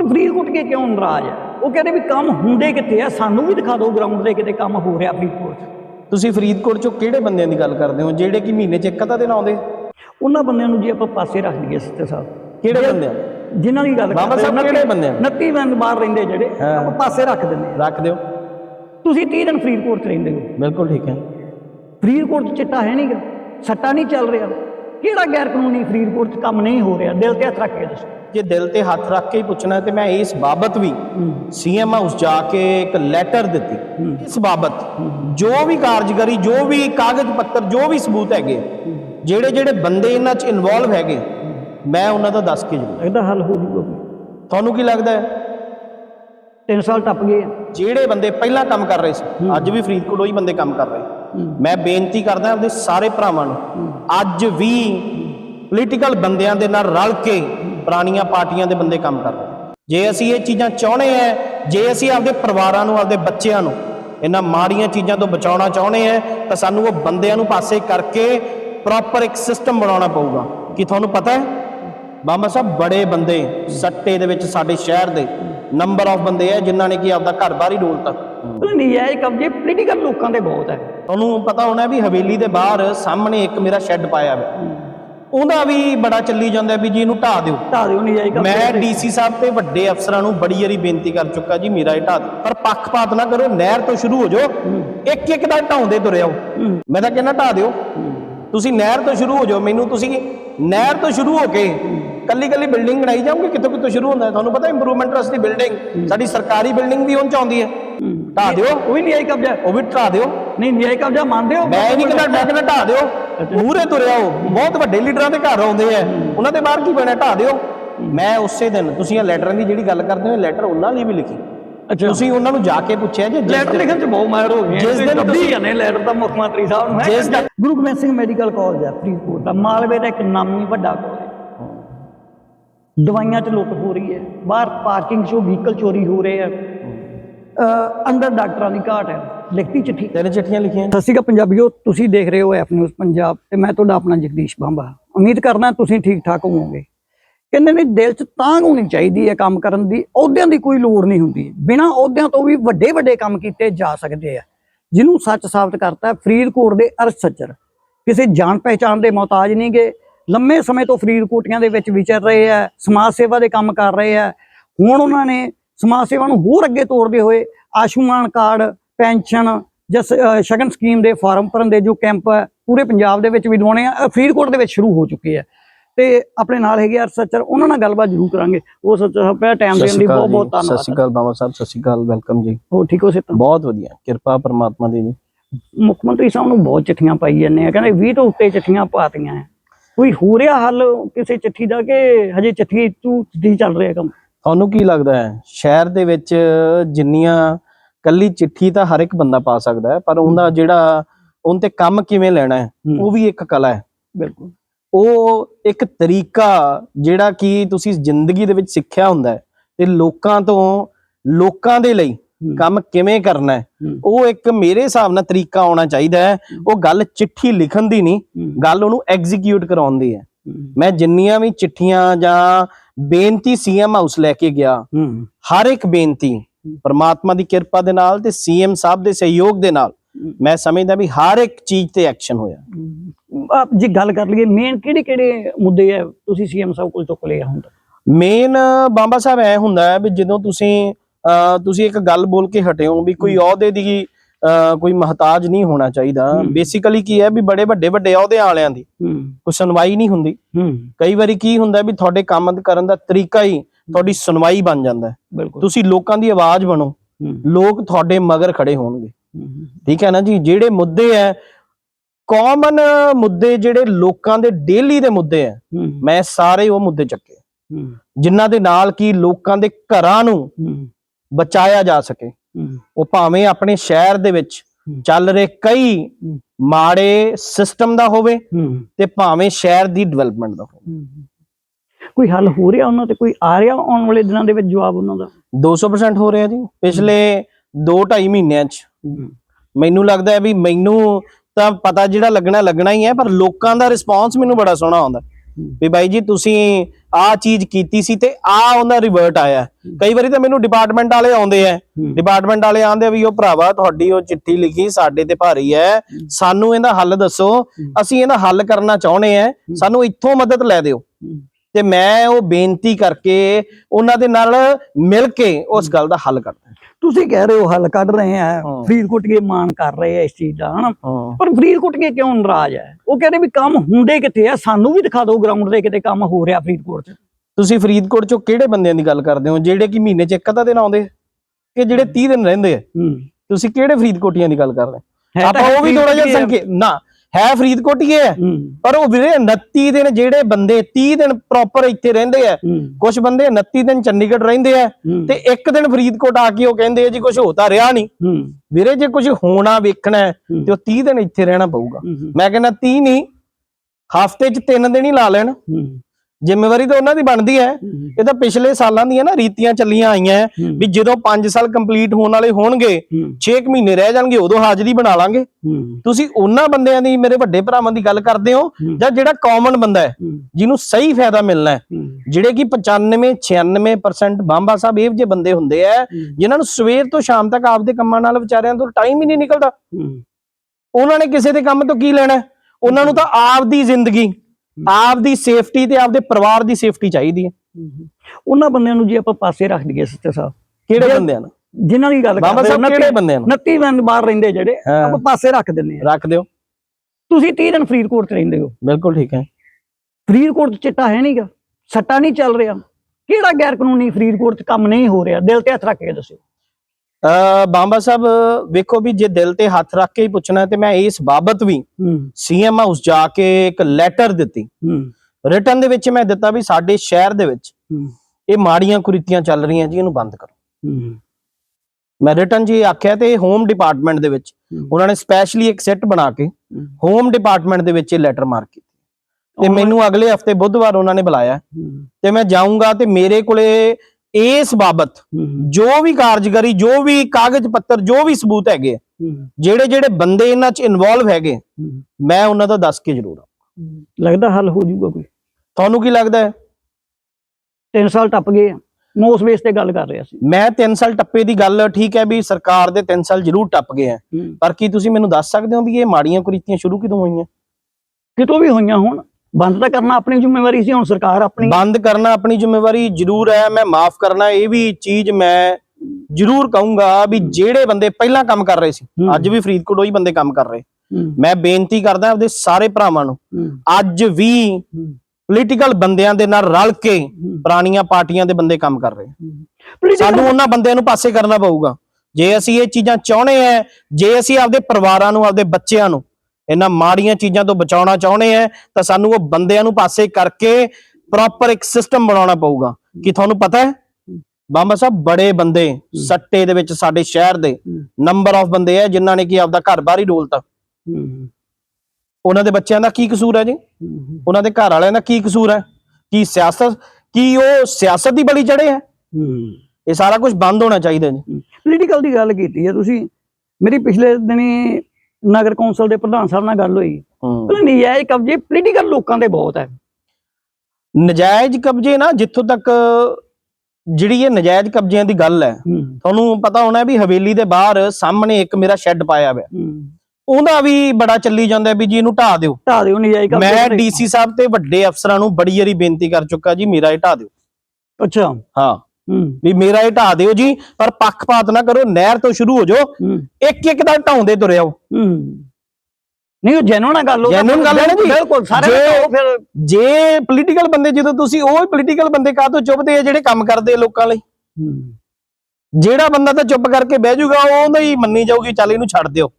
ਪਰ ਫਰੀਦਕੋਟ ਕੇ ਕਿਉਂ ਨਾਰਾਜ਼ ਹੈ? ਉਹ ਕਹਿੰਦੇ ਵੀ ਕੰਮ ਹੁੰਦੇ ਕਿੱਥੇ ਆ? ਸਾਨੂੰ ਵੀ ਦਿਖਾ ਦਿਓ ਗਰਾਊਂਡ ਦੇ ਕਿਤੇ ਕੰਮ ਹੋ ਰਿਹਾ ਫਰੀਦਕੋਟ 'ਚ। ਤੁਸੀਂ ਫਰੀਦਕੋਟ ਚੋਂ ਕਿਹੜੇ ਬੰਦਿਆਂ ਦੀ ਗੱਲ ਕਰਦੇ ਹੋ? ਜਿਹੜੇ ਕਿ ਮਹੀਨੇ 'ਚ ਇੱਕ ਅੱਧਾ ਦਿਨ ਆਉਂਦੇ? ਉਹਨਾਂ ਬੰਦਿਆਂ ਨੂੰ ਜੇ ਆਪਾਂ ਪਾਸੇ ਰੱਖ ਲਈਏ ਸੱਤੇ ਸਾਹਿਬ ਕਿਹੜੇ ਬੰਦਿਆਂ? ਜਿਨ੍ਹਾਂ ਦੀ ਗੱਲ ਬਾਬਾ ਸਾਹਿਬ ਕਿਹੜੇ ਬੰਦੇ ਆ? 29 ਬੰਦ ਬਾਹਰ ਰਹਿੰਦੇ ਜਿਹੜੇ। ਆਪਾਂ ਪਾਸੇ ਰੱਖ ਦਿੰਦੇ। ਰੱਖ ਦਿਓ। ਤੁਸੀਂ 30 ਦਿਨ ਫਰੀਦਕੋਟ 'ਚ ਰਹਿੰਦੇ ਹੋ। ਬਿਲਕੁਲ ਠੀਕ ਹੈ। ਫਰੀਦਕੋਟ 'ਚ ਚਿੱਟਾ ਹੈ ਨਹੀਂਗਾ। ਸੱਟਾ ਨਹੀਂ ਚੱਲ ਰਿਹਾ। ਕਿਹੜਾ ਗੈਰ ਕਾਨੂੰਨੀ ਫਰੀਦਕੋਟ 'ਚ ਕੰਮ ਨਹੀਂ ਹੋ ਰਿਹਾ? ਦਿਲ ਤੇ ਹੱਥ ਰੱਖ ਕੇ ਦੱਸੋ। ਜੇ ਦਿਲ ਤੇ ਹੱਥ ਰੱਖ ਕੇ ਹੀ ਪੁੱਛਣਾ ਤੇ ਮੈਂ ਇਸ ਬਾਬਤ ਵੀ ਸੀਐਮ ਹਾਊਸ ਜਾ ਕੇ ਇੱਕ ਲੈਟਰ ਦਿੱਤੀ। ਇਸ ਬਾਬਤ ਜੋ ਵੀ ਕਾਰਜਕਾਰੀ ਜੋ ਵੀ ਕਾਗਜ਼ ਪੱਤਰ ਜੋ ਵੀ ਸਬੂਤ ਹੈਗੇ ਜਿਹੜੇ ਜਿਹੜੇ ਬੰਦੇ ਇਹਨਾਂ 'ਚ ਇਨਵੋਲਵ ਹੈਗੇ ਮੈਂ ਉਹਨਾਂ ਦਾ ਦੱਸ ਕੇ ਜਰੂਰ ਇਹਦਾ ਹੱਲ ਹੋ ਜੂਗਾ ਤੁਹਾਨੂੰ ਕੀ ਲੱਗਦਾ ਹੈ? 3 ਸਾਲ ਟੱਪ ਗਏ। ਜਿਹੜੇ ਬੰਦੇ ਪਹਿਲਾਂ ਕੰਮ ਕਰ ਰਹੇ ਸੀ ਅੱਜ ਵੀ ਫਰੀਦਕੋਟ ਉਹੀ ਬੰਦੇ ਕੰਮ ਕਰ ਰਹੇ। ਮੈਂ ਬੇਨਤੀ ਕਰਦਾ ਆਪਦੇ ਸਾਰੇ ਭਰਾਵਾਂ ਨੂੰ ਅੱਜ ਵੀ ਪੋਲੀਟੀਕਲ ਬੰਦਿਆਂ ਦੇ ਨਾਲ ਰਲ ਕੇ ਪੁਰਾਣੀਆਂ ਪਾਰਟੀਆਂ ਦੇ ਬੰਦੇ ਕੰਮ ਕਰ ਰਹੇ ਜੇ ਅਸੀਂ ਇਹ ਚੀਜ਼ਾਂ ਚਾਹੁੰਦੇ ਆ ਜੇ ਅਸੀਂ ਆਪਦੇ ਪਰਿਵਾਰਾਂ ਨੂੰ ਆਪਦੇ ਬੱਚਿਆਂ ਨੂੰ ਇਹਨਾਂ ਮਾੜੀਆਂ ਚੀਜ਼ਾਂ ਤੋਂ ਬਚਾਉਣਾ ਚਾਹੁੰਦੇ ਆ ਤਾਂ ਸਾਨੂੰ ਉਹ ਬੰਦਿਆਂ ਨੂੰ ਪਾਸੇ ਕਰਕੇ ਪ੍ਰੋਪਰ ਇੱਕ ਸਿਸਟਮ ਬਣਾਉਣਾ ਪਊਗਾ। ਕੀ ਤੁਹਾਨੂੰ ਪਤਾ ਹੈ? ਬਾਬਾ ਸਾਹਿਬ ਬੜੇ ਬੰਦੇ ਸੱਟੇ ਦੇ ਵਿੱਚ ਸਾਡੇ ਸ਼ਹਿਰ ਦੇ ਨੰਬਰ ਆਫ ਬੰਦੇ ਆ ਜਿਨ੍ਹਾਂ ਨੇ ਕੀ ਆਪਦਾ ਘਰ-ਬਾਰ ਹੀ ਡੋਲਤਾ। ਨਜਾਇਜ਼ ਕਬਜ਼ੇ ਪੋਲੀਟੀਕਲ ਲੋਕਾਂ ਦੇ ਬਹੁਤ ਹੈ। ਤੁਹਾਨੂੰ ਪਤਾ ਹੋਣਾ ਵੀ ਹਵੇਲੀ ਦੇ ਬਾਹਰ ਸਾਹਮਣੇ ਇੱਕ ਮੇਰਾ ਸ਼ੈੱਡ ਪਾਇਆ ਹੋਇਆ। ਉਹਦਾ ਵੀ ਬੜਾ ਚੱਲੀ ਜਾਂਦਾ ਵੀ ਜੀ ਇਹਨੂੰ ਢਾ ਦਿਓ। ਢਾ ਦਿਓ ਨਜਾਇਜ਼ ਕਬਜ਼ੇ ਮੈਂ ਡੀਸੀ ਸਾਹਿਬ ਤੇ ਵੱਡੇ ਅਫਸਰਾਂ ਨੂੰ ਬੜੀ ਵਾਰੀ ਬੇਨਤੀ ਕਰ ਚੁੱਕਾ ਜੀ ਮੇਰਾ ਇਹ ਢਾ ਦਿਓ। ਪਰ ਪੱਖਪਾਤ ਨਾ ਕਰੋ ਨਹਿਰ ਤੋਂ ਸ਼ੁਰੂ ਹੋ ਜਾਓ। ਇੱਕ ਇੱਕ ਦਾ ਢਾਉਂਦੇ ਤੁਰੇ ਆਓ ਮੈਂ ਤਾਂ ਕਹਿੰਦਾ ਢਾ ਦਿਓ। ਤੁਸੀਂ ਨਹਿਰ ਤੋਂ ਸ਼ੁਰੂ ਹੋ ਜਾਓ। ਮੈਨੂੰ ਤੁਸੀਂ ਨਹਿਰ ਤੋਂ ਸ਼ੁਰੂ ਹੋ ਕੇ ਕੱਲੀ ਕੱਲੀ ਬਿਲਡਿੰਗ ਬਣਾਈ ਜਾਓਗੇ? ਕਿੱਥੋਂ ਕਿੱਥੋਂ ਸ਼ੁਰੂ ਹੁੰਦਾ? ਤੁਹਾਨੂੰ ਪਤਾ ਇੰਪਰੂਵਮੈਂਟ ਟਰਸਟ ਦੀ ਬਿਲਡਿੰਗ। ਸਾਡੀ ਸਰਕਾਰੀ ਬਿਲਡਿੰਗ ਵੀ ਉਹਨਾਂ ਚ ਆਉਂਦੀ ਹੈ। ਢਾ ਦਿਓ। ਉਹ ਵੀ ਨਜਾਇਜ਼ ਕਬਜ਼ਾ? ਉਹ ਵੀ ਢਾ ਦਿਓ। ਨਹੀਂ ਨਜਾਇਜ਼ ਕਬਜ਼ਾ ਮੰਨਦੇ ਹੋ? ਮੈਂ ਨਹੀਂ ਕਹਿੰਦਾ ਮੈਂ ਕਹਿੰਦਾ ਢਾ ਦਿਓ। ਮੂਹਰੇ ਤੁਰਿਆ ਹੋ ਬਹੁਤ ਵੱਡੇ ਲੀਡਰਾਂ ਦੇ ਘਰ ਆਉਂਦੇ ਆ। ਉਹਨਾਂ ਦੇ ਬਾਹਰ ਕੀ ਬਣਾ? ਢਾ ਦਿਓ। ਮੈਂ ਉਸੇ ਦਿਨ ਤੁਸੀਂ ਇਹ ਲੈਟਰਾਂ ਦੀ ਜਿਹੜੀ ਗੱਲ ਕਰਦੇ ਹੋ ਲੈਟਰ ਉਹਨਾਂ ਲਈ ਵੀ ਲਿਖੀ। ਤੁਸੀਂ ਉਹਨਾਂ ਨੂੰ ਜਾ ਕੇ ਪੁੱਛਿਆ ਜੇ ਲੈਟਰ ਲਿਖਣ ਚ ਬਹੁਤ ਮਾਹਿਰ ਹੋ ਗਏ। ਜਿਸ ਦਿਨ ਤੁਸੀਂ- ਜਾਂਦੇ ਲੈਟਰ ਤਾਂ ਮੁੱਖ ਮੰਤਰੀ ਸਾਹਿਬ ਨੂੰ। ਜਿਸ ਹੈ ਗੁਰੂ ਗੋਬਿੰਦ ਸਿੰਘ ਮੈਡੀਕਲ ਕਾਲਜ ਹੈ ਫਰੀਦਕੋਟ ਦਾ। ਮਾਲਵੇ ਦਾ ਇੱਕ ਨਾਮੀ ਵੱਡਾ ਕਾਲਜ ਦਵਾਈਆਂ 'ਚ ਲੁੱਟ ਹੋ ਰਹੀ ਹੈ। ਬਾਹਰ ਪਾਰਕਿੰਗ 'ਚੋਂ ਵਹੀਕਲ ਚੋਰੀ ਹੋ ਰਹੇ ਆ। ਅ, ਅੰਦਰ ਡਾਕਟਰਾਂ ਦੀ ਘਾਟ ਹੈ। ਲਿਖਤੀ ਚਿੱਠੀ। ਤਿੰਨ ਚਿੱਠੀਆਂ ਲਿਖੀਆਂ। ਸਤਿ ਸ਼੍ਰੀ ਅਕਾਲ ਪੰਜਾਬੀਓ ਤੁਸੀਂ ਦੇਖ ਰਹੇ ਹੋ ਐਫ ਨਿਊਜ਼ ਪੰਜਾਬ ਤੇ ਮੈਂ ਤੁਹਾਡਾ ਆਪਣਾ ਜਗਦੀਸ਼ ਬਾਂਬਾ। ਉਮੀਦ ਕਰਦਾ ਤੁਸੀਂ ਠੀਕ ਠਾਕ ਹੋਵੋਗੇ। ਕਹਿੰਦੇ ਨੇ ਦਿਲ 'ਚ ਤਾਂਘ ਹੋਣੀ ਚਾਹੀਦੀ ਹੈ ਕੰਮ ਕਰਨ ਦੀ ਅਹੁਦਿਆਂ ਦੀ ਕੋਈ ਲੋੜ ਨਹੀਂ ਹੁੰਦੀ। ਬਿਨਾਂ ਅਹੁਦਿਆਂ ਤੋਂ ਵੀ ਵੱਡੇ ਵੱਡੇ ਕੰਮ ਕੀਤੇ ਜਾ ਸਕਦੇ ਆ। ਜਿਹਨੂੰ ਸੱਚ ਸਾਬਤ ਕਰਤਾ ਫਰੀਦਕੋਟ ਦੇ ਅਰਸ਼ ਸੱਜਰ ਕਿਸੇ ਜਾਣ ਪਹਿਚਾਣ ਦੇ ਮੁਹਤਾਜ ਨਹੀਂ ਗੇ। ਲੰਮੇ ਸਮੇਂ ਤੋਂ ਫਰੀਦਕੋਟੀਆਂ ਦੇ ਵਿੱਚ ਵਿਚਰ ਰਹੇ ਆ ਸਮਾਜ ਸੇਵਾ ਦੇ ਕੰਮ ਕਰ ਰਹੇ ਆ। ਹੁਣ ਉਹਨਾਂ ਨੇ ਸਮਾਜ ਸੇਵਾ ਨੂੰ ਹੋਰ ਅੱਗੇ ਤੋਰਦੇ ਹੋਏ ਆਯੁਸ਼ਮਾਨ ਕਾਰਡ ਪੈਨਸ਼ਨ ਜਾਂ ਸ- ਅਹ ਸ਼ਗਨ ਸਕੀਮ ਦੇ ਫਾਰਮ ਭਰਨ ਦੇ ਜੋ ਕੈਂਪ ਹੈ ਪੂਰੇ ਪੰਜਾਬ ਦੇ ਵਿੱਚ ਵੀ ਲਵਾਉਣੇ ਆ ਫਰੀਦਕੋਟ ਦੇ ਵਿੱਚ ਸ਼ੁਰੂ ਹੋ ਚੁੱਕੇ ਆ। ਤੇ ਆਪਣੇ ਨਾਲ ਹੈਗੇ ਆ ਸੱਚਰ ਉਹਨਾਂ ਨਾਲ ਗੱਲਬਾਤ ਜ਼ਰੂਰ ਕਰਾਂਗੇ। ਉਹ ਸੱਚਰ ਸਾਹਿਬ ਟਾਈਮ ਦੇਣ ਲਈ ਬਹੁਤ ਬਹੁਤ ਸਤਿ ਸ਼੍ਰੀ ਧੰਨਵਾਦ ਅਕਾਲ ਬਾਬਾ ਸਾਹਿਬ ਸਤਿ ਸ਼੍ਰੀ ਅਕਾਲ ਵੈਲਕਮ ਜੀ। ਹੋ ਠੀਕ ਹੋ ਸਿੱਤਾ ਬਹੁਤ ਵਧੀਆ ਕਿਰਪਾ ਪਰਮਾਤਮਾ ਦੀ ਜੀ। ਮੁੱਖ ਮੰਤਰੀ ਸਾਹਿਬ ਨੂੰ ਬਹੁਤ ਚਿੱਠੀਆਂ ਪਾਈ ਜਾਂਦੇ ਆ ਕਹਿੰਦੇ 20 ਤੋਂ ਉੱਤੇ ਚਿੱਠੀਆਂ ਪਾਤੀਆਂ ਹੈ ਕੋਈ ਹੋ ਰਿਹਾ ਹੱਲ ਕਿਸੇ ਚਿੱਠੀ ਦਾ ਕਿ ਹਜੇ ਚਿੱਠੀ ਤੂੰ ਦੀ ਚੱਲ ਰਿਹਾ ਕੰਮ? ਤੁਹਾਨੂੰ ਕੀ ਲੱਗਦਾ ਹੈ ਸ਼ਹਿਰ ਦੇ ਵਿੱਚ ਜਿੰਨੀਆਂ ਕੱਲੀ ਚਿੱਠੀ ਤਾਂ ਹਰ ਇੱਕ ਬੰਦਾ ਪਾ ਸਕਦਾ ਹੈ ਪਰ ਉਹਦਾ ਜਿਹੜਾ ਉਹਨ ਤੇ ਕੰਮ ਕਿਵੇਂ ਲੈਣਾ ਹੈ। ਉਹ ਵੀ ਇੱਕ ਕਲਾ ਹੈ ਬਿਲਕੁਲ ਉਹ ਇੱਕ ਤਰੀਕਾ ਜਿਹੜਾ ਕਿ ਤੁਸੀਂ ਜ਼ਿੰਦਗੀ ਦੇ ਵਿੱਚ ਸਿੱਖਿਆ ਹੁੰਦਾ ਹੈ ਤੇ ਲੋਕਾਂ ਤੋਂ ਲੋਕਾਂ ਦੇ ਲਈ। ਕੰਮ ਕਿਵੇਂ ਕਰਨਾ ਹੈ। ਉਹ ਇੱਕ ਮੇਰੇ ਹਿਸਾਬ ਨਾਲ ਤਰੀਕਾ ਆਉਣਾ ਚਾਹੀਦਾ ਹੈ ਉਹ ਗੱਲ ਚਿੱਠੀ ਲਿਖਣ ਦੀ ਨਹੀਂ। ਗੱਲ ਉਹਨੂੰ ਐਗਜ਼ੀਕਿਊਟ ਕਰਾਉਣ ਦੀ ਹੈ। ਮੈਂ ਜਿੰਨੀਆਂ ਵੀ ਚਿੱਠੀਆਂ ਜਾਂ ਬੇਨਤੀ ਸੀਐਮ ਹਾਊਸ ਲੈ ਕੇ ਗਿਆ ਹਰ ਇੱਕ ਬੇਨਤੀ ਪਰਮਾਤਮਾ ਦੀ ਕਿਰਪਾ ਦੇ ਨਾਲ ਤੇ ਸੀਐਮ ਸਾਹਿਬ ਦੇ ਸਹਿਯੋਗ ਦੇ ਨਾਲ ਮੈਂ ਸਮਝਦਾ ਵੀ ਹਰ ਇੱਕ ਚੀਜ਼ ਤੇ ਐਕਸ਼ਨ ਹੋਇਆ। ਆਪ ਜੇ ਗੱਲ ਕਰ ਲਈਏ ਮੇਨ ਕਿਹੜੇ ਕਿਹੜੇ ਮੁੱਦੇ ਆ ਤੁਸੀਂ ਸੀਐਮ ਸਾਹਿਬ ਕੋਲ ਚੁੱਕ ਲਿਆ ਤੱਕ ਮੇਨ ਬਾਬਾ ਸਾਹਿਬ ਐ ਹੁੰਦਾ ਵੀ ਜਦੋਂ ਤੁਸੀਂ ਤੁਸੀਂ ਇੱਕ ਗੱਲ ਬੋਲ ਕੇ ਹਟੇ ਹੋ ਵੀ ਕੋਈ ਅਹੁਦੇ ਦੀ ਕੋਈ ਮਹਤਾਜ ਨਹੀਂ ਹੋਣਾ ਚਾਹੀਦਾ। ਬੇਸਿਕਲੀ ਕੀ ਹੈ ਵੀ ਬੜੇ ਵੱਡੇ ਵੱਡੇ ਅਹੁਦਿਆਂ ਵਾਲਿਆਂ ਦੀ। ਕੋਈ ਸੁਣਵਾਈ ਨਹੀਂ ਹੁੰਦੀ। ਕਈ ਵਾਰੀ ਕੀ ਹੁੰਦਾ ਵੀ ਤੁਹਾਡੇ ਕੰਮ ਕਰਨ ਦਾ ਤਰੀਕਾ ਹੀ ਤੁਹਾਡੀ ਸੁਣਵਾਈ ਬਣ ਜਾਂਦਾ ਹੈ। ਤੁਸੀਂ ਲੋਕਾਂ ਦੀ ਆਵਾਜ਼ ਬਣੋ। ਲੋਕ ਤੁਹਾਡੇ ਮਗਰ ਖੜੇ ਹੋਣਗੇ। ਠੀਕ ਹੈ ਨਾ ਜੀ? ਜਿਹੜੇ ਮੁੱਦੇ ਹੈ ਕਾਮਨ ਮੁੱਦੇ ਜਿਹੜੇ ਲੋਕਾਂ ਦੇ ਡੇਲੀ ਦੇ ਮੁੱਦੇ ਹੂੰ ਮੈਂ ਸਾਰੇ ਉਹ ਮੁੱਦੇ ਚੱਕੇ। ਜਿਨ੍ਹਾਂ ਦੇ ਨਾਲ ਕੀ ਲੋਕਾਂ ਦੇ ਘਰਾਂ ਨੂੰ ਬਚਾਇਆ ਜਾ ਸਕੇ। ਉਹ ਭਾਵੇਂ ਆਪਣੇ ਸ਼ਹਿਰ ਦੇ ਵਿੱਚ। ਚੱਲ ਰਹੇ ਕਈ ਮਾੜੇ ਸਿਸਟਮ ਦਾ ਹੋਵੇ ਤੇ ਭਾਵੇਂ ਸ਼ਹਿਰ ਦੀ ਡਿਵੈਲਪਮੈਂਟ ਦਾ ਹੋਵੇ। ਕੋਈ ਹੱਲ ਹੋ ਰਿਹਾ ਉਹਨਾਂ ਤੇ, ਕੋਈ ਆ ਰਿਹਾ ਆਉਣ ਵਾਲੇ ਦਿਨਾਂ ਦੇ ਵਿੱਚ ਜਵਾਬ ਉਹਨਾਂ ਦਾ? 200% ਹੋ ਰਿਹਾ ਜੀ। ਪਿਛਲੇ 2.5 ਮਹੀਨਿਆਂ 'ਚ। ਮੈਨੂੰ ਲੱਗਦਾ ਹੈ ਵੀ ਮੈਨੂੰ ਤਾਂ ਪਤਾ ਜਿਹੜਾ ਲੱਗਣਾ ਲੱਗਣਾ ਹੀ ਹੈ, ਪਰ ਲੋਕਾਂ ਦਾ ਰਿਸਪਾਂਸ ਮੈਨੂੰ ਬੜਾ ਸੋਹਣਾ ਆਉਂਦਾ ਵੀ ਬਾਈ ਜੀ, ਤੁਸੀਂ ਆਹ ਚੀਜ਼ ਕੀਤੀ ਸੀ ਤੇ ਆ ਉਹਦਾ ਰਿਵਰਟ ਆਇਆ ਕਈ ਵਾਰੀ ਤਾਂ ਮੈਨੂੰ ਡਿਪਾਰਟਮੈਂਟ ਵਾਲੇ ਆਉਂਦੇ ਆ ਡਿਪਾਰਟਮੈਂਟ ਵਾਲੇ ਆਂਦੇ ਵੀ ਉਹ ਭਰਾਵਾ, ਤੁਹਾਡੀ ਉਹ ਚਿੱਠੀ ਲਿਖੀ, ਸਾਡੇ ਤੇ ਭਾਰੀ ਹੈ। ਸਾਨੂੰ ਇਹਦਾ ਹੱਲ ਦੱਸੋ। ਅਸੀਂ ਇਹਦਾ ਹੱਲ ਕਰਨਾ ਚਾਹੁੰਦੇ ਆ ਸਾਨੂੰ ਇੱਥੋਂ ਮਦਦ ਲੈ ਦਿਓ। ਤੇ ਮੈਂ ਉਹ ਬੇਨਤੀ ਕਰਕੇ ਉਹਨਾਂ ਦੇ ਨਾਲ ਮਿਲ ਕੇ ਉਸ ਗੱਲ ਦਾ ਹੱਲ ਕਰਦਾ। ਤੁਸੀਂ ਕਹਿ ਰਹੇ ਹੋ ਹੱਲ ਕੱਢ ਰਹੇ ਆ। ਫਰੀਦਕੋਟ ਕੇ ਮਾਨ ਕਰ ਰਹੇ ਆ ਇਸ ਚੀਜ਼ ਦਾ ਹਨਾ? ਪਰ ਫਰੀਦਕੋਟ ਕੇ ਕਿਉਂ ਨਾਰਾਜ਼ ਹੈ ਉਹ ਕਹਿੰਦੇ ਵੀ ਕੰਮ ਹੁੰਦੇ ਕਿੱਥੇ ਆ? ਸਾਨੂੰ ਵੀ ਦਿਖਾ ਦਿਓ ਗਰਾਊਂਡ ਦੇ ਕਿਤੇ ਕੰਮ ਹੋ ਰਿਹਾ ਫਰੀਦਕੋਟ 'ਚ। ਤੁਸੀਂ ਫਰੀਦਕੋਟ ਚੋਂ ਕਿਹੜੇ ਬੰਦਿਆਂ ਦੀ ਗੱਲ ਕਰਦੇ ਹੋ? ਜਿਹੜੇ ਕਿ ਮਹੀਨੇ 'ਚ ਇੱਕ ਅੱਧਾ ਦਿਨ ਆਉਂਦੇ? ਕਿ ਜਿਹੜੇ 30 ਦਿਨ ਰਹਿੰਦੇ ਆ? ਤੁਸੀਂ ਕਿਹੜੇ ਫਰੀਦਕੋਟੀਆਂ ਦੀ ਗੱਲ ਕਰ ਰਹੇ ਆਪਾਂ ਉਹ ਵੀ ਥੋੜਾ ਜਿਹਾ ਸੰਕੇ ਨਾ ਹੈ ਫਰੀਦਕੋਟੀਏ ਹੈ ਹੂੰ। ਪਰ ਉਹ ਵੀਰੇ 29 ਦਿਨ ਜਿਹੜੇ ਬੰਦੇ 30 ਦਿਨ ਪ੍ਰੋਪਰ ਇੱਥੇ ਰਹਿੰਦੇ ਆ। ਕੁਝ ਬੰਦੇ 29 ਦਿਨ ਚੰਡੀਗੜ੍ਹ ਰਹਿੰਦੇ ਆ ਤੇ ਇੱਕ ਦਿਨ ਫਰੀਦਕੋਟ ਆ ਕੇ ਉਹ ਕਹਿੰਦੇ ਆ ਜੀ ਕੁਝ ਹੋ ਤਾਂ ਰਿਹਾ ਨਹੀਂ। ਵੀਰੇ ਜੇ ਕੁਝ ਹੋਣਾ ਵੇਖਣਾ। ਤੇ ਉਹ 30 ਦਿਨ ਇੱਥੇ ਰਹਿਣਾ ਪਊਗਾ। ਮੈਂ ਕਹਿੰਦਾ 30 ਨਹੀਂ ਹਫ਼ਤੇ 'ਚ 3 ਦਿਨ ਹੀ ਲਾ ਲੈਣ। ਜ਼ਿੰਮੇਵਾਰੀ ਤਾਂ ਉਹਨਾਂ ਦੀ ਬਣਦੀ ਹੈ। ਇਹ ਤਾਂ ਪਿਛਲੇ ਸਾਲਾਂ ਦੀਆਂ ਨਾ ਰੀਤੀਆਂ ਚੱਲੀਆਂ ਆਈਆਂ ਵੀ ਜਦੋਂ 5 ਸਾਲ ਕੰਪਲੀਟ ਹੋਣ ਵਾਲੇ ਹੋਣਗੇ ਹੂੰ, 6 ਮਹੀਨੇ ਰਹਿ ਜਾਣਗੇ ਉਦੋਂ ਹਾਜ਼ਰੀ ਬਣਾ ਲਾਂਗੇ। ਤੁਸੀਂ ਉਹਨਾਂ ਬੰਦਿਆਂ ਦੀ ਮੇਰੇ ਵੱਡੇ ਭਰਾਵਾਂ ਦੀ ਗੱਲ ਕਰਦੇ ਹੋ। ਜਾਂ ਜਿਹੜਾ ਕਾਮਨ ਬੰਦਾ ਹੈ ਜਿਹਨੂੰ ਸਹੀ ਫਾਇਦਾ ਮਿਲਣਾ ਹੈ। ਜਿਹੜੇ ਕਿ 95 96% ਬਾਂਬਾ ਸਾਹਿਬ ਇਹ ਜੇ ਬੰਦੇ ਹੁੰਦੇ ਆ ਜਿਨ੍ਹਾਂ ਨੂੰ ਸਵੇਰ ਤੋਂ ਸ਼ਾਮ ਤੱਕ ਆਪਦੇ ਕੰਮਾਂ ਨਾਲ ਵਿਚਾਰਿਆਂ ਤੋਂ ਟਾਈਮ ਹੀ ਨਹੀਂ ਨਿਕਲਦਾ। ਉਹਨਾਂ ਨੇ ਕਿਸੇ ਦੇ ਕੰਮ ਤੋਂ ਕੀ ਲੈਣਾ? ਉਹਨਾਂ ਨੂੰ ਤਾਂ ਆਪਦੀ ਜ਼ਿੰਦਗੀ। ਆਪਦੀ ਸੇਫਟੀ ਤੇ ਆਪਦੇ ਪਰਿਵਾਰ ਦੀ ਸੇਫਟੀ ਚਾਹੀਦੀ ਹੈ। ਹੂੰ। ਉਹਨਾਂ ਬੰਦਿਆਂ ਨੂੰ ਜੇ ਆਪਾਂ ਪਾਸੇ ਰੱਖ ਦਈਏ ਸੱਚਾ ਸਾਹਿਬ ਕਿਹੜੇ ਬੰਦਿਆਂ ਨੂੰ? ਜਿਨ੍ਹਾਂ ਦੀ ਗੱਲ ਕਰਦੇ ਸਾਹਿਬ ਕਿਹੜੇ ਬੰਦਿਆਂ ਨੂੰ? 29 ਦਿਨ ਬਾਹਰ ਰਹਿੰਦੇ ਜਿਹੜੇ ਹਾਂ। ਆਪਾਂ ਪਾਸੇ ਰੱਖ ਦਿੰਦੇ ਆ ਰੱਖ ਦਿਓ। ਤੁਸੀਂ 30 ਦਿਨ ਫਰੀਦਕੋਟ 'ਚ ਰਹਿੰਦੇ ਹੋ। ਬਿਲਕੁਲ ਠੀਕ ਹੈ। ਫਰੀਦਕੋਟ ਚਿੱਟਾ ਹੈ ਨਹੀਂਗਾ ਸੱਟਾ ਨਹੀਂ ਚੱਲ ਰਿਹਾ। ਕਿਹੜਾ ਗੈਰ ਕਾਨੂੰਨੀ ਫਰੀਦਕੋਟ 'ਚ ਕੰਮ ਨਹੀਂ ਹੋ ਰਿਹਾ। ਦਿਲ ਤੇ ਹੱਥ ਰੱਖ ਕੇ ਦੱਸਿਓ। ਬਾਂਬਾ ਸਾਹਿਬ ਵੇਖੋ ਵੀ ਜੇ ਦਿਲ ਤੇ ਹੱਥ ਰੱਖ ਕੇ ਹੀ ਪੁੱਛਣਾ ਤੇ ਮੈਂ ਇਸ ਬਾਬਤ ਵੀ ਸੀਐਮ ਹਾਊਸ ਜਾ ਕੇ ਇੱਕ ਲੈਟਰ ਦਿੱਤੀ। ਰਿਟਰਨ ਦੇ ਵਿੱਚ ਮੈਂ ਦਿੱਤਾ ਵੀ ਸਾਡੇ ਸ਼ਹਿਰ ਦੇ ਵਿੱਚ ਇਹ ਮਾੜੀਆਂ ਕੁਰੀਤੀਆਂ ਚੱਲ ਰਹੀਆਂ ਜੀ ਇਹਨੂੰ ਬੰਦ ਕਰੋ। ਮੈਂ ਰਿਟਰਨ ਜੀ ਆਖਿਆ ਤੇ ਹੋਮ ਡਿਪਾਰਟਮੈਂਟ ਦੇ ਵਿੱਚ। ਉਹਨਾਂ ਨੇ ਸਪੈਸ਼ਲੀ ਇੱਕ ਸੈੱਟ ਬਣਾ ਕੇ। ਹੋਮ ਡਿਪਾਰਟਮੈਂਟ ਦੇ ਵਿੱਚ ਇਹ ਲੈਟਰ ਮਾਰ ਕੀਤੀ। ਤੇ ਮੈਨੂੰ ਅਗਲੇ ਹਫ਼ਤੇ ਬੁੱਧਵਾਰ ਉਹਨਾਂ ਨੇ ਬੁਲਾਇਆ। ਤੇ ਮੈਂ ਜਾਊਂਗਾ ਤੇ ਮੇਰੇ ਕੋਲੇ ਇਸ ਬਾਬਤ ਜੋ ਵੀ ਕਾਰਜਕਾਰੀ ਜੋ ਵੀ ਕਾਗਜ਼ ਪੱਤਰ ਜੋ ਵੀ ਸਬੂਤ ਹੈਗੇ ਜਿਹੜੇ ਜਿਹੜੇ ਬੰਦੇ ਇਹਨਾਂ 'ਚ ਇਨਵੋਲਵ ਹੈਗੇ ਮੈਂ ਉਹਨਾਂ ਦਾ ਦੱਸ ਕੇ ਜ਼ਰੂਰ। ਲੱਗਦਾ ਹੱਲ ਹੋ ਜਾਊਗਾ ਕੋਈ? ਤੁਹਾਨੂੰ ਕੀ ਲੱਗਦਾ ਹੈ? 3 ਸਾਲ ਟੱਪ ਗਏ ਆ। ਮੈਂ ਉਸ ਬੇਸ ਤੇ ਗੱਲ ਕਰ ਰਿਹਾ ਸੀ। ਮੈਂ 3 ਸਾਲ ਟੱਪੇ ਦੀ ਗੱਲ ਠੀਕ ਹੈ ਵੀ ਸਰਕਾਰ ਦੇ 3 ਸਾਲ ਜ਼ਰੂਰ ਟੱਪ ਗਏ ਆ। ਪਰ ਕੀ ਤੁਸੀਂ ਮੈਨੂੰ ਦੱਸ ਸਕਦੇ ਹੋ ਵੀ ਇਹ ਮਾੜੀਆਂ ਕੁਰੀਤੀਆਂ ਸ਼ੁਰੂ ਕਿਦੋਂ ਹੋਈਆਂ? ਕਿਤੋਂ ਵੀ ਹੋਈਆਂ ਹੁਣ। ਬੰਦ ਤਾਂ ਕਰਨਾ ਆਪਣੀ ਜ਼ਿੰਮੇਵਾਰੀ ਸੀ ਹੁਣ ਸਰਕਾਰ ਆਪਣੀ ਬੰਦ ਕਰਨਾ ਆਪਣੀ ਜ਼ਿੰਮੇਵਾਰੀ ਜ਼ਰੂਰ ਹੈ ਮੈਂ ਮਾਫ ਕਰਨਾ ਇਹ ਵੀ ਚੀਜ਼ ਮੈਂ ਜ਼ਰੂਰ ਕਹੂੰਗਾ ਵੀ ਜਿਹੜੇ ਬੰਦੇ ਪਹਿਲਾਂ ਕੰਮ ਕਰ ਰਹੇ ਸੀ। ਅੱਜ ਵੀ ਫਰੀਦਕੋਟ ਉਹੀ ਬੰਦੇ ਕੰਮ ਕਰ ਰਹੇ। ਮੈਂ ਬੇਨਤੀ ਕਰਦਾ ਆਪਦੇ ਸਾਰੇ ਭਰਾਵਾਂ ਨੂੰ ਅੱਜ ਵੀ ਪੋਲੀਟੀਕਲ ਬੰਦਿਆਂ ਦੇ ਨਾਲ ਰਲ ਕੇ ਪੁਰਾਣੀਆਂ ਪਾਰਟੀਆਂ ਦੇ ਬੰਦੇ ਕੰਮ ਕਰ ਰਹੇ। ਸਾਨੂੰ ਉਹਨਾਂ ਬੰਦਿਆਂ ਨੂੰ ਪਾਸੇ ਕਰਨਾ ਪਊਗਾ। ਜੇ ਅਸੀਂ ਇਹ ਚੀਜ਼ਾਂ ਚਾਹੁੰਦੇ ਆ ਜੇ ਅਸੀਂ ਆਪਦੇ ਪਰਿਵਾਰਾਂ ਨੂੰ ਆਪਦੇ ਬੱਚਿਆਂ ਨੂੰ ਇਹਨਾਂ ਮਾੜੀਆਂ ਚੀਜ਼ਾਂ ਤੋਂ ਬਚਾਉਣਾ ਚਾਹੁੰਦੇ ਆ, ਤਾਂ ਸਾਨੂੰ ਉਹ ਬੰਦਿਆਂ ਨੂੰ ਪਾਸੇ ਕਰਕੇ ਪ੍ਰੋਪਰ ਇੱਕ ਸਿਸਟਮ ਬਣਾਉਣਾ ਪਊਗਾ। ਕੀ ਤੁਹਾਨੂੰ ਪਤਾ ਹੈ? ਬਾਬਾ ਸਾਹਿਬ ਬੜੇ ਬੰਦੇ ਸੱਟੇ ਦੇ ਵਿੱਚ ਸਾਡੇ ਸ਼ਹਿਰ ਦੇ ਨੰਬਰ ਆਫ ਬੰਦੇ ਆ ਜਿਨ੍ਹਾਂ ਨੇ ਕੀ ਆਪਦਾ ਘਰ ਬਾਹਰ ਹੀ ਡੋਲਤਾ। ਉਹਨਾਂ ਦੇ ਬੱਚਿਆਂ ਦਾ ਕੀ ਕਸੂਰ ਹੈ ਜੀ? ਉਹਨਾਂ ਦੇ ਘਰ ਵਾਲਿਆਂ ਦਾ ਕੀ ਕਸੂਰ ਹੈ? ਕੀ ਸਿਆਸਤ, ਕੀ ਉਹ ਸਿਆਸਤ ਦੀ ਬਲੀ ਚੜੇ ਹੈ ਇਹ ਸਾਰਾ ਕੁਝ ਬੰਦ ਹੋਣਾ ਚਾਹੀਦਾ ਜੀ। ਪੋਲੀਟੀਕਲ ਦੀ ਗੱਲ ਕੀਤੀ ਹੈ ਤੁਸੀਂ। ਮੇਰੀ ਪਿਛਲੇ ਦਿਨੀ ਨਗਰ ਕੌਂਸਲ ਦੇ ਪ੍ਰਧਾਨ ਸਾਹਿਬ ਨਾਲ ਗੱਲ ਹੋਈ। ਕਹਿੰਦੇ ਨਜਾਇਜ਼ ਕਬਜ਼ੇ ਪੋਲੀਟੀਕਲ ਲੋਕਾਂ ਦੇ ਬਹੁਤ ਹੈ। ਨਜਾਇਜ਼ ਕਬਜ਼ੇ ਨਾ ਜਿੱਥੋਂ ਤੱਕ ਜਿਹੜੀ ਇਹ ਨਜਾਇਜ਼ ਕਬਜ਼ਿਆਂ ਦੀ ਗੱਲ ਹੈ ਤੁਹਾਨੂੰ ਪਤਾ ਹੋਣਾ ਵੀ ਹਵੇਲੀ ਦੇ ਬਾਹਰ ਸਾਹਮਣੇ ਇੱਕ ਮੇਰਾ ਸ਼ੈੱਡ ਪਾਇਆ ਹੋਇਆ। ਉਹਦਾ ਵੀ ਬੜਾ ਚੱਲੀ ਜਾਂਦਾ ਵੀ ਜੀ ਇਹਨੂੰ ਢਾ ਦਿਓ। ਢਾ ਦਿਓ ਨਜਾਇਜ਼ ਕਬਜ਼ੇ ਮੈਂ ਡੀਸੀ ਸਾਹਿਬ ਤੇ ਵੱਡੇ ਅਫਸਰਾਂ ਨੂੰ ਬੜੀ ਵਾਰੀ ਬੇਨਤੀ ਕਰ ਚੁੱਕਾ ਜੀ ਮੇਰਾ ਇਹ ਢਾ ਦਿਓ। ਅੱਛਾ। ਹੂੰ। ਵੀ ਮੇਰਾ ਇਹ ਢਾ ਦਿਓ ਜੀ ਪਰ ਪੱਖਪਾਤ ਨਾ ਕਰੋ ਨਹਿਰ ਤੋਂ ਸ਼ੁਰੂ ਹੋ ਜਾਓ। ਇੱਕ ਇੱਕ ਦਾ ਢਾਉਂਦੇ ਤੁਰੇ ਆਓ। ਹੂੰ। ਨਹੀਂ ਉਹ ਜੈਨੂਨ ਗੱਲ ਹੋ Genuine ਗੱਲ ਹੈ ਨਾ ਜੀ। ਬਿਲਕੁਲ ਸਾਰੇ ਫਿਰ ਜੇ ਪੋਲੀਟੀਕਲ ਬੰਦੇ ਜਦੋਂ ਤੁਸੀਂ ਉਹ ਪੋਲੀਟੀਕਲ ਬੰਦੇ ਕਾਹ ਤੋਂ ਚੁੱਪਦੇ ਆ ਜਿਹੜੇ ਕੰਮ ਕਰਦੇ ਆ ਲੋਕਾਂ ਲਈ? ਹੂੰ। ਜਿਹੜਾ ਬੰਦਾ ਤਾਂ ਚੁੱਪ ਕਰਕੇ ਬਹਿ ਜਾਊਗਾ ਉਹ ਉਹਦਾ ਹੀ ਮੰਨੀ ਜਾਊਗੀ ਚੱਲ ਇਹਨੂੰ ਛੱਡ ਦਿਓ।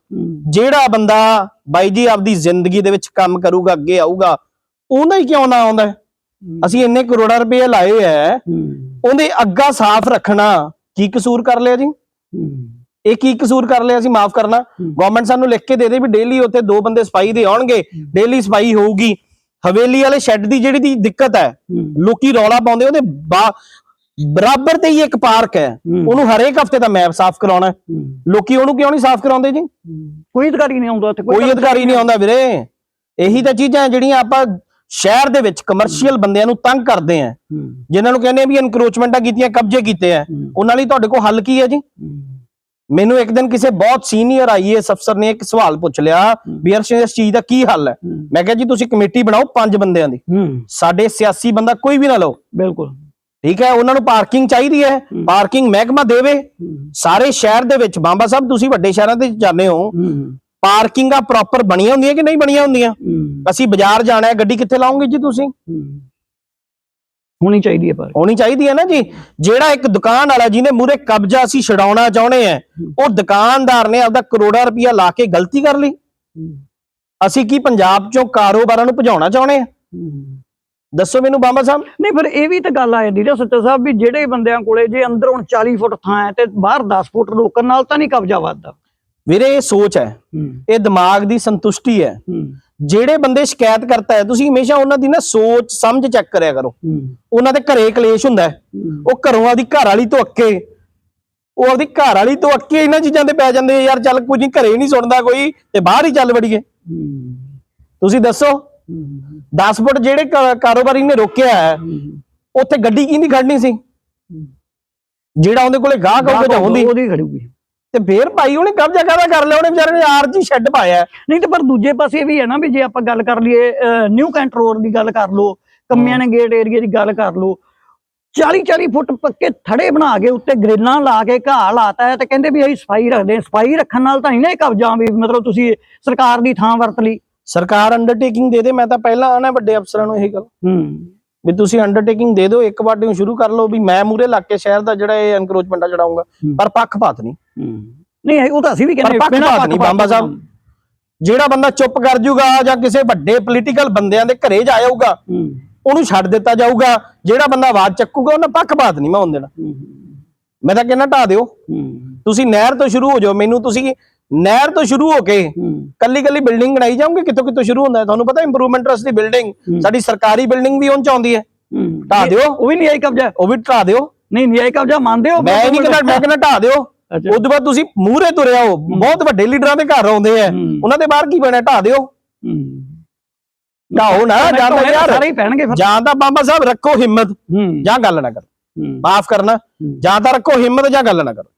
ਜਿਹੜਾ ਬੰਦਾ ਬਾਈ ਜੀ ਆਪਦੀ ਜ਼ਿੰਦਗੀ ਦੇ ਵਿੱਚ ਕੰਮ ਕਰੂਗਾ ਅੱਗੇ ਆਊਗਾ ਉਹਦਾ ਹੀ ਕਿਉਂ ਨਾ ਆਉਂਦਾ? ਅਸੀਂ ਇੰਨੇ ਕਰੋੜਾਂ ਰੁਪਏ ਲਾਏ ਐ। ਉਹਦੇ ਅੱਗਾ ਸਾਫ਼ ਰੱਖਣਾ ਕੀ ਕਸੂਰ ਕਰ ਲਿਆ ਜੀ? ਇਹ ਕੀ ਕਸੂਰ ਕਰ ਲਿਆ ਅਸੀਂ? ਮਾਫ ਕਰਨਾ। ਗਵਰਨਮੈਂਟ ਸਾਨੂੰ ਲਿਖ ਕੇ ਦੇ ਦੇ ਵੀ ਡੇਲੀ ਉੱਥੇ ਦੋ ਬੰਦੇ ਸਫ਼ਾਈ ਦੇ ਆਉਣਗੇ। ਡੇਲੀ ਸਫ਼ਾਈ ਹੋਊਗੀ। ਹਵੇਲੀ ਵਾਲੇ ਸ਼ੈੱਡ ਦੀ ਜਿਹੜੀ ਦੀ ਦਿੱਕਤ ਹੈ। ਲੋਕੀ ਰੌਲਾ ਪਾਉਂਦੇ ਉਹਦੇ ਬਰਾਬਰ ਤੇ ਹੀ ਇੱਕ ਪਾਰਕ ਹੈ। ਉਹਨੂੰ ਹਰੇਕ ਹਫ਼ਤੇ ਦਾ ਮੈਪ ਸਾਫ਼ ਕਰਾਉਣਾ ਲੋਕੀ ਉਹਨੂੰ ਕਿਉਂ ਨਹੀਂ ਸਾਫ਼ ਕਰਾਉਂਦੇ ਜੀ? ਕੋਈ ਅਧਿਕਾਰੀ ਨਹੀਂ ਆਉਂਦਾ ਉੱਥੇ ਕੋਈ ਅਧਿਕਾਰੀ ਨਹੀਂ ਆਉਂਦਾ ਵੀਰੇ। ਇਹੀ ਤਾਂ ਚੀਜ਼ਾਂ ਜਿਹੜੀਆਂ ਆਪਾਂ ਸ਼ਹਿਰ ਦੇ ਵਿੱਚ ਕਮਰਸ਼ੀਅਲ ਬੰਦਿਆਂ ਨੂੰ ਤੰਗ ਕਰਦੇ ਆ। ਜਿਨ੍ਹਾਂ ਨੂੰ ਕਹਿੰਦੇ ਆ ਵੀ ਇਨਕਰੋਚਮੈਂਟਾਂ ਕੀਤੀਆਂ ਕਬਜ਼ੇ ਕੀਤੇ ਆ। ਉਹਨਾਂ ਲਈ ਤੁਹਾਡੇ ਕੋਲ ਹੱਲ ਕੀ ਹੈ ਜੀ? ਮੈਨੂੰ ਇੱਕ ਦਿਨ ਕਿਸੇ ਬਹੁਤ ਸੀਨੀਅਰ ਆਈਏਐਸ ਅਫਸਰ ਨੇ ਇੱਕ ਸਵਾਲ ਪੁੱਛ ਲਿਆ ਵੀ ਅਰਸ਼ ਇਸ ਚੀਜ਼ ਦਾ ਕੀ ਹੱਲ ਹੈ। ਮੈਂ ਕਿਹਾ ਜੀ ਤੁਸੀਂ ਕਮੇਟੀ ਬਣਾਓ ਪੰਜ ਬੰਦਿਆਂ ਦੀ। ਸਾਡੇ ਸਿਆਸੀ ਬੰਦਾ ਕੋਈ ਵੀ ਨਾ ਲਓ। ਬਿਲਕੁਲ। ਠੀਕ ਹੈ ਉਹਨਾਂ ਨੂੰ ਪਾਰਕਿੰਗ ਚਾਹੀਦੀ ਹੈ। ਪਾਰਕਿੰਗ ਮਹਿਕਮਾ ਦੇਵੇ। ਸਾਰੇ ਸ਼ਹਿਰ ਦੇ ਵਿੱਚ ਬਾਂਬਾ ਸਾਹਿਬ ਤੁਸੀਂ ਵੱਡੇ ਸ਼ਹਿਰਾਂ ਤੇ ਜਾਂਦੇ ਹੂੰ। ਪਾਰਕਿੰਗਾਂ ਪ੍ਰੋਪਰ ਬਣੀਆਂ ਹੁੰਦੀਆਂ ਕਿ ਨਹੀਂ ਬਣੀਆਂ ਹੁੰਦੀਆਂ? ਅਸੀਂ ਬਾਜ਼ਾਰ ਜਾਣਾ ਹੈ ਗੱਡੀ ਕਿੱਥੇ ਲਾਉਂਗੇ ਜੀ ਤੁਸੀਂ। ਹੋਣੀ ਚਾਹੀਦੀ ਹੈ ਪਰ। ਹੋਣੀ ਚਾਹੀਦੀ ਹੈ ਨਾ ਜੀ। ਜਿਹੜਾ ਇੱਕ ਦੁਕਾਨ ਵਾਲਾ ਜਿਹਨੇ ਮੂਰੇ ਕਬਜ਼ਾ ਅਸੀਂ ਛਡਾਉਣਾ ਚਾਹੁੰਦੇ ਆ ਉਹ ਦੁਕਾਨਦਾਰ ਨੇ ਆਪਦਾ ਕਰੋੜਾ ਰੁਪਇਆ ਲਾ ਕੇ ਗਲਤੀ ਕਰ ਲਈ। ਅਸੀਂ ਕੀ ਪੰਜਾਬ ਚੋਂ ਕਾਰੋਬਾਰਾਂ ਨੂੰ ਭਜਾਉਣਾ ਚਾਹੁੰਦੇ ਆ ਦੱਸੋ ਮੈਨੂੰ ਬਾਬਾ ਸਾਹਿਬ। ਨਹੀਂ ਪਰ ਇਹ ਵੀ ਤਾਂ ਗੱਲ ਆ ਜਾਂਦੀ ਨਾ ਸੱਚਾ ਸਾਹਿਬ ਵੀ ਜਿਹੜੇ ਬੰਦਿਆਂ ਕੋਲੇ ਜੇ ਅੰਦਰ ਹੁਣ 40 ਫੁੱਟ ਥਾਂ ਹੈ ਤੇ ਬਾਹਰ 10 ਫੁੱਟ ਰੋਕਣ ਨਾਲ ਤਾਂ ਨਹੀਂ ਕਬਜ਼ਾ ਵੱਧਦਾ। ਵੀਰੇ ਇਹ ਸੋਚ ਹੈ। ਇਹ ਦਿਮਾਗ ਦੀ ਸੰਤੁਸ਼ਟੀ ਹੈ। ਜਿਹੜੇ ਬੰਦੇ ਸ਼ਿਕਾਇਤ ਕਰਤਾ ਹੈ ਤੁਸੀਂ ਹਮੇਸ਼ਾ ਉਹਨਾਂ ਦੀ ਨਾ ਸੋਚ ਸਮਝ ਚੈੱਕ ਕਰਿਆ ਕਰੋ। ਉਹਨਾਂ ਦੇ ਘਰੇ ਕਲੇਸ਼ ਹੁੰਦਾ। ਉਹ ਘਰੋਂ ਆਪਦੀ ਘਰ ਵਾਲੀ ਤੋਂ ਅੱਕੇ ਉਹ ਆਪਦੀ ਘਰ ਵਾਲੀ ਤੋਂ ਅੱਕੇ ਇਹਨਾਂ ਚੀਜ਼ਾਂ ਤੇ ਪੈ ਜਾਂਦੇ ਯਾਰ ਚੱਲ ਕੁਝ ਘਰੇ ਨਹੀਂ ਸੁਣਦਾ ਕੋਈ ਤੇ ਬਾਹਰ ਹੀ ਚੱਲ ਵੜੀਏ। ਤੁਸੀਂ ਦੱਸੋ ਹੂੰ 10 ਫੁੱਟ ਜਿਹੜੇ ਕਾਰੋਬਾਰੀ ਨੇ ਰੋਕਿਆ ਹੈ ਉੱਥੇ ਗੱਡੀ ਕੀ ਨਹੀਂ ਖੜਨੀ ਸੀ ਜਿਹੜਾ ਉਹਦੇ ਕੋਲੇ ਗਾਹਕ ਆਊਗਾ ਜਾਂ ਹੁੰਦੀ? ਉਹਦੀ ਖੜੂਗੀ ਤੇ ਫੇਰ ਭਾਈ ਉਹਨੇ ਕਬਜ਼ਾ ਕਾਹਦਾ ਕਰ ਲਿਆ? ਉਹਨੇ ਵਿਚਾਰੇ ਨੇ ਆਰਜੀ ਸ਼ੈੱਡ ਪਾਇਆ ਹੈ। ਨਹੀਂ ਤੇ ਪਰ ਦੂਜੇ ਪਾਸੇ ਇਹ ਵੀ ਹੈ ਨਾ ਵੀ ਜੇ ਆਪਾਂ ਗੱਲ ਕਰ ਲਈਏ ਨਿਊ ਕੈਂਟ ਰੋਡ ਦੀ ਗੱਲ ਕਰ ਲਓ ਕੰਮਿਆਂ ਨੇ ਗੇਟ ਏਰੀਆ ਦੀ ਗੱਲ ਕਰ ਲਓ 40 40 ਫੁੱਟ ਪੱਕੇ ਥੜੇ ਬਣਾ ਕੇ ਉੱਤੇ ਗ੍ਰਿਲਾਂ ਲਾ ਕੇ ਘਾਹ ਲਾਤਾ ਹੈ ਤੇ ਕਹਿੰਦੇ ਵੀ ਅਸੀਂ ਸਫ਼ਾਈ ਰੱਖਦੇ ਹਾਂ। ਸਫ਼ਾਈ ਰੱਖਣ ਨਾਲ ਤਾਂ ਨਹੀਂ ਨਾ ਇਹ ਕਬਜ਼ਾ ਵੀ ਮਤਲਬ ਤੁਸੀਂ ਸਰਕਾਰ ਦੀ ਥਾਂ ਵਰਤ ਲਈ। ਸਰਕਾਰ ਅੰਡਰਟੇਕਿੰਗ ਦੇ ਦੇ ਮੈਂ ਤਾਂ ਪਹਿਲਾਂ ਆਣਾ ਵੱਡੇ ਅਫਸਰਾਂ ਨੂੰ ਇਹ ਗੱਲ। ਹੂੰ। ਵੀ ਤੁਸੀਂ ਅੰਡਰਟੇਕਿੰਗ ਦੇ ਦਿਓ ਇੱਕ ਵਾਰ ਸ਼ੁਰੂ ਕਰ ਲਓ ਵੀ ਮੈਂ ਮੂਰੇ ਲੱਗ ਕੇ ਸ਼ਹਿਰ ਦਾ ਜਿਹੜਾ ਇਹ ਐਨਕਰੋਚਮੈਂਟਾ ਚੜਾਉਂਗਾ। ਹੂੰ। ਪਰ ਪੱਖਪਾਤ ਨਹੀਂ। ਨਹੀਂ ਉਹ ਤਾਂ ਅਸੀਂ ਵੀ ਪਰ ਕਹਿੰਦੇ ਪੱਖਪਾਤ ਨਹੀਂ ਬਾਬਾ ਸਾਹਿਬ। ਜਿਹੜਾ ਬੰਦਾ ਚੁੱਪ ਕਰ ਜੂਗਾ ਜਾਂ ਕਿਸੇ ਵੱਡੇ ਪੋਲੀਟੀਕਲ ਬੰਦਿਆਂ ਦੇ ਘਰੇ ਜਾ ਜਾਊਗਾ ਉਹਨੂੰ ਛੱਡ ਦਿੱਤਾ ਜਾਊਗਾ। ਜਿਹੜਾ ਬੰਦਾ ਆਵਾਜ਼ ਚੱਕੂਗਾ ਉਹਨਾਂ ਪੱਖਪਾਤ ਨਹੀਂ ਮੈਂ ਹੋਣ ਦੇਣਾ ਮੈਂ ਤਾਂ ਕਹਿੰਦਾ ਢਾ ਦਿਓ। ਤੁਸੀਂ ਨਹਿਰ ਤੋਂ ਸ਼ੁਰੂ ਹੋ ਜਾਓ। ਮੈਨੂੰ ਤੁਸੀਂ ਨਹਿਰ ਤੋਂ ਸ਼ੁਰੂ ਹੋ ਕੇ ਕੱਲੀ ਕੱਲੀ ਬਿਲਡਿੰਗ ਬਣਾਈ ਜਾਓਗੇ? ਕਿੱਥੋਂ ਕਿੱਥੋਂ ਸ਼ੁਰੂ ਹੁੰਦਾ ਹੈ? ਤੁਹਾਨੂੰ ਪਤਾ ਇੰਪਰੂਵਮੈਂਟ ਟਰਸਟ ਦੀ ਬਿਲਡਿੰਗ ਸਾਡੀ ਸਰਕਾਰੀ ਬਿਲਡਿੰਗ ਵੀ ਉਹਨਾਂ ਚ ਆਉਂਦੀ ਹੈ। ਢਾਹ ਦਿਓ। ਉਹ ਵੀ ਨਹੀਂ ਆਈ ਕਬਜ਼ਾ। ਉਹ ਵੀ ਢਾ ਦਿਓ। ਨਹੀਂ ਨਹੀਂ ਆਈ ਕਬਜ਼ਾ। ਮੰਨਦੇ ਹੋ? ਮੈਂ ਨਹੀਂ ਕਹਿੰਦਾ ਮੈਂ ਕਹਿੰਦਾ ਢਾ ਦਿਓ। ਉਸ ਤੋਂ ਬਾਅਦ ਤੁਸੀਂ ਮੂਹਰੇ ਤੁਰੇ ਆਓ ਬਹੁਤ ਵੱਡੇ ਲੀਡਰਾਂ ਦੇ ਘਰ ਆਉਂਦੇ ਆ। ਉਹਨਾਂ ਦੇ ਬਾਹਰ ਕੀ ਬਣਿਆ ਢਾ ਦਿਓ। ਢਾਓ ਨਾ ਜਾਂ ਤਾਂ ਯਾਰ ਜਾਂ ਤਾਂ ਬਾਬਾ ਸਾਹਿਬ ਰੱਖੋ ਹਿੰਮਤ ਜਾਂ ਗੱਲ ਨਾ ਕਰੋ। ਮਾਫ ਕਰਨਾ। ਜਾਂ ਤਾਂ ਰੱਖੋ ਹਿੰਮਤ ਜਾਂ ਗੱਲ ਨਾ ਕਰੋ।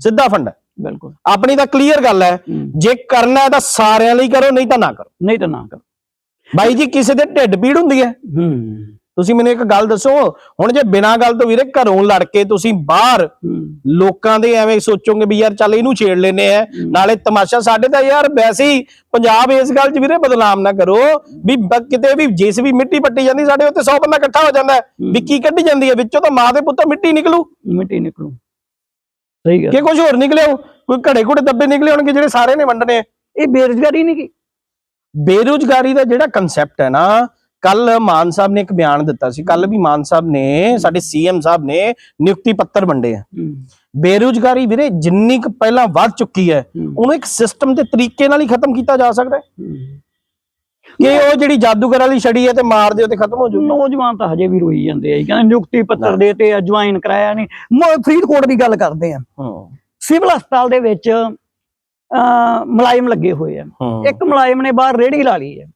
ਸਿੱਧਾ ਫੰਡਾ ਬਿਲਕੁਲ। ਆਪਣੀ ਤਾਂ ਕਲੀਅਰ ਗੱਲ ਹੈ ਹੂੰ। ਜੇ ਕਰਨਾ ਹੈ ਤਾਂ ਸਾਰਿਆਂ ਲਈ ਕਰੋ ਨਹੀਂ ਤਾਂ ਨਾ ਕਰੋ। ਨਹੀਂ ਤਾਂ ਨਾ ਕਰ। ਬਾਈ ਜੀ ਕਿਸੇ ਦੇ ਢਿੱਡ ਪੀੜ ਹੁੰਦੀ ਹੈ ਹੂੰ। ਤੁਸੀਂ ਮੈਨੂੰ ਇੱਕ ਗੱਲ ਦੱਸੋ ਹੁਣ ਜੇ ਬਿਨਾਂ ਗੱਲ ਤੋਂ ਵੀਰੇ ਘਰੋਂ ਲੜ ਕੇ ਤੁਸੀਂ ਬਾਹਰ ਲੋਕਾਂ ਦੇ ਐਵੇਂ ਸੋਚੋਗੇ ਵੀ ਯਾਰ ਚੱਲ ਇਹਨੂੰ ਛੇੜ ਲੈਨੇ ਆ ਨਾਲੇ ਤਮਾਸ਼ਾ ਸਾਡੇ ਤਾਂ ਯਾਰ ਵੈਸੇ ਹੀ ਪੰਜਾਬ ਇਸ ਗੱਲ 'ਚ ਵੀਰੇ ਬਦਨਾਮ ਨਾ ਕਰੋ ਵੀ ਕਿਤੇ ਵੀ ਜਿਸ ਵੀ ਮਿੱਟੀ ਪੱਟੀ ਜਾਂਦੀ ਸਾਡੇ ਉੱਤੇ 100 ਬੰਦਾ ਇਕੱਠਾ ਹੋ ਜਾਂਦਾ ਵੀ ਕੀ ਕੱਢੀ ਜਾਂਦੀ ਹੈ ਵਿੱਚੋਂ ਤਾਂ ਮਾਂ ਦੇ ਪੁੱਤੋਂ ਮਿੱਟੀ ਨਿਕਲੂ। ਮਿੱਟੀ ਨਿਕਲੂ। ਸਹੀ ਗੱਲ। ਕਿ ਕੁਝ ਹੋਰ ਨਿਕਲਿਓ ਕੋਈ ਘੜੇ ਘੁੜੇ ਦੱਬੇ ਨਿਕਲੇ ਹੋਣਗੇ ਜਿਹੜੇ ਸਾਰੇ ਨੇ ਵੰਡਣੇ ਆ। ਇਹ ਬੇਰੁਜ਼ਗਾਰੀ ਨਹੀਂ ਕੀ? ਬੇਰੁਜ਼ਗਾਰੀ ਦਾ ਜਿਹੜਾ ਕਨਸੈਪਟ ਹੈ ਨਾ ਕੱਲ ਮਾਨ ਸਾਹਿਬ ਨੇ ਇੱਕ ਬਿਆਨ ਦਿੱਤਾ ਸੀ ਕੱਲ ਵੀ ਮਾਨ ਸਾਹਿਬ ਨੇ ਸਾਡੇ ਸੀਐਮ ਸਾਹਿਬ ਨੇ ਨਿਯੁਕਤੀ ਪੱਤਰ ਵੰਡੇ ਆ। ਬੇਰੁਜ਼ਗਾਰੀ ਵੀਰੇ ਜਿੰਨੀ ਕੁ ਪਹਿਲਾਂ ਵੱਧ ਚੁੱਕੀ ਹੈ। ਉਹਨੂੰ ਇੱਕ ਸਿਸਟਮ ਤੇ ਤਰੀਕੇ ਨਾਲ ਹੀ ਖਤਮ ਕੀਤਾ ਜਾ ਸਕਦਾ ਹੈ। ਕਿ ਉਹ ਜਿਹੜੀ ਜਾਦੂਗਰ ਵਾਲੀ ਛੜੀ ਹੈ ਤੇ ਮਾਰ ਦਿਓ ਤੇ ਖਤਮ ਹੋ ਜਾਊਗੀ। ਨੌਜਵਾਨ ਤਾਂ ਹਜੇ ਵੀ ਰੋਈ ਜਾਂਦੇ ਆ ਜੀ। ਕਹਿੰਦੇ ਨਿਯੁਕਤੀ ਪੱਤਰ ਦੇ ਤੇ ਜੁਆਇਨ ਕਰਾਇਆ ਨਹੀਂ। ਫਰੀਦਕੋਟ ਦੀ ਗੱਲ ਕਰਦੇ ਆ। ਸਿਵਲ ਹਸਪਤਾਲ ਦੇ ਵਿੱਚ ਮੁਲਾਜ਼ਮ ਲੱਗੇ ਹੋਏ ਆ। ਇੱਕ ਮੁਲਾਜ਼ਮ ਨੇ ਬਾਹਰ ਰੇੜੀ ਲਾ ਲਈ ਹੈ।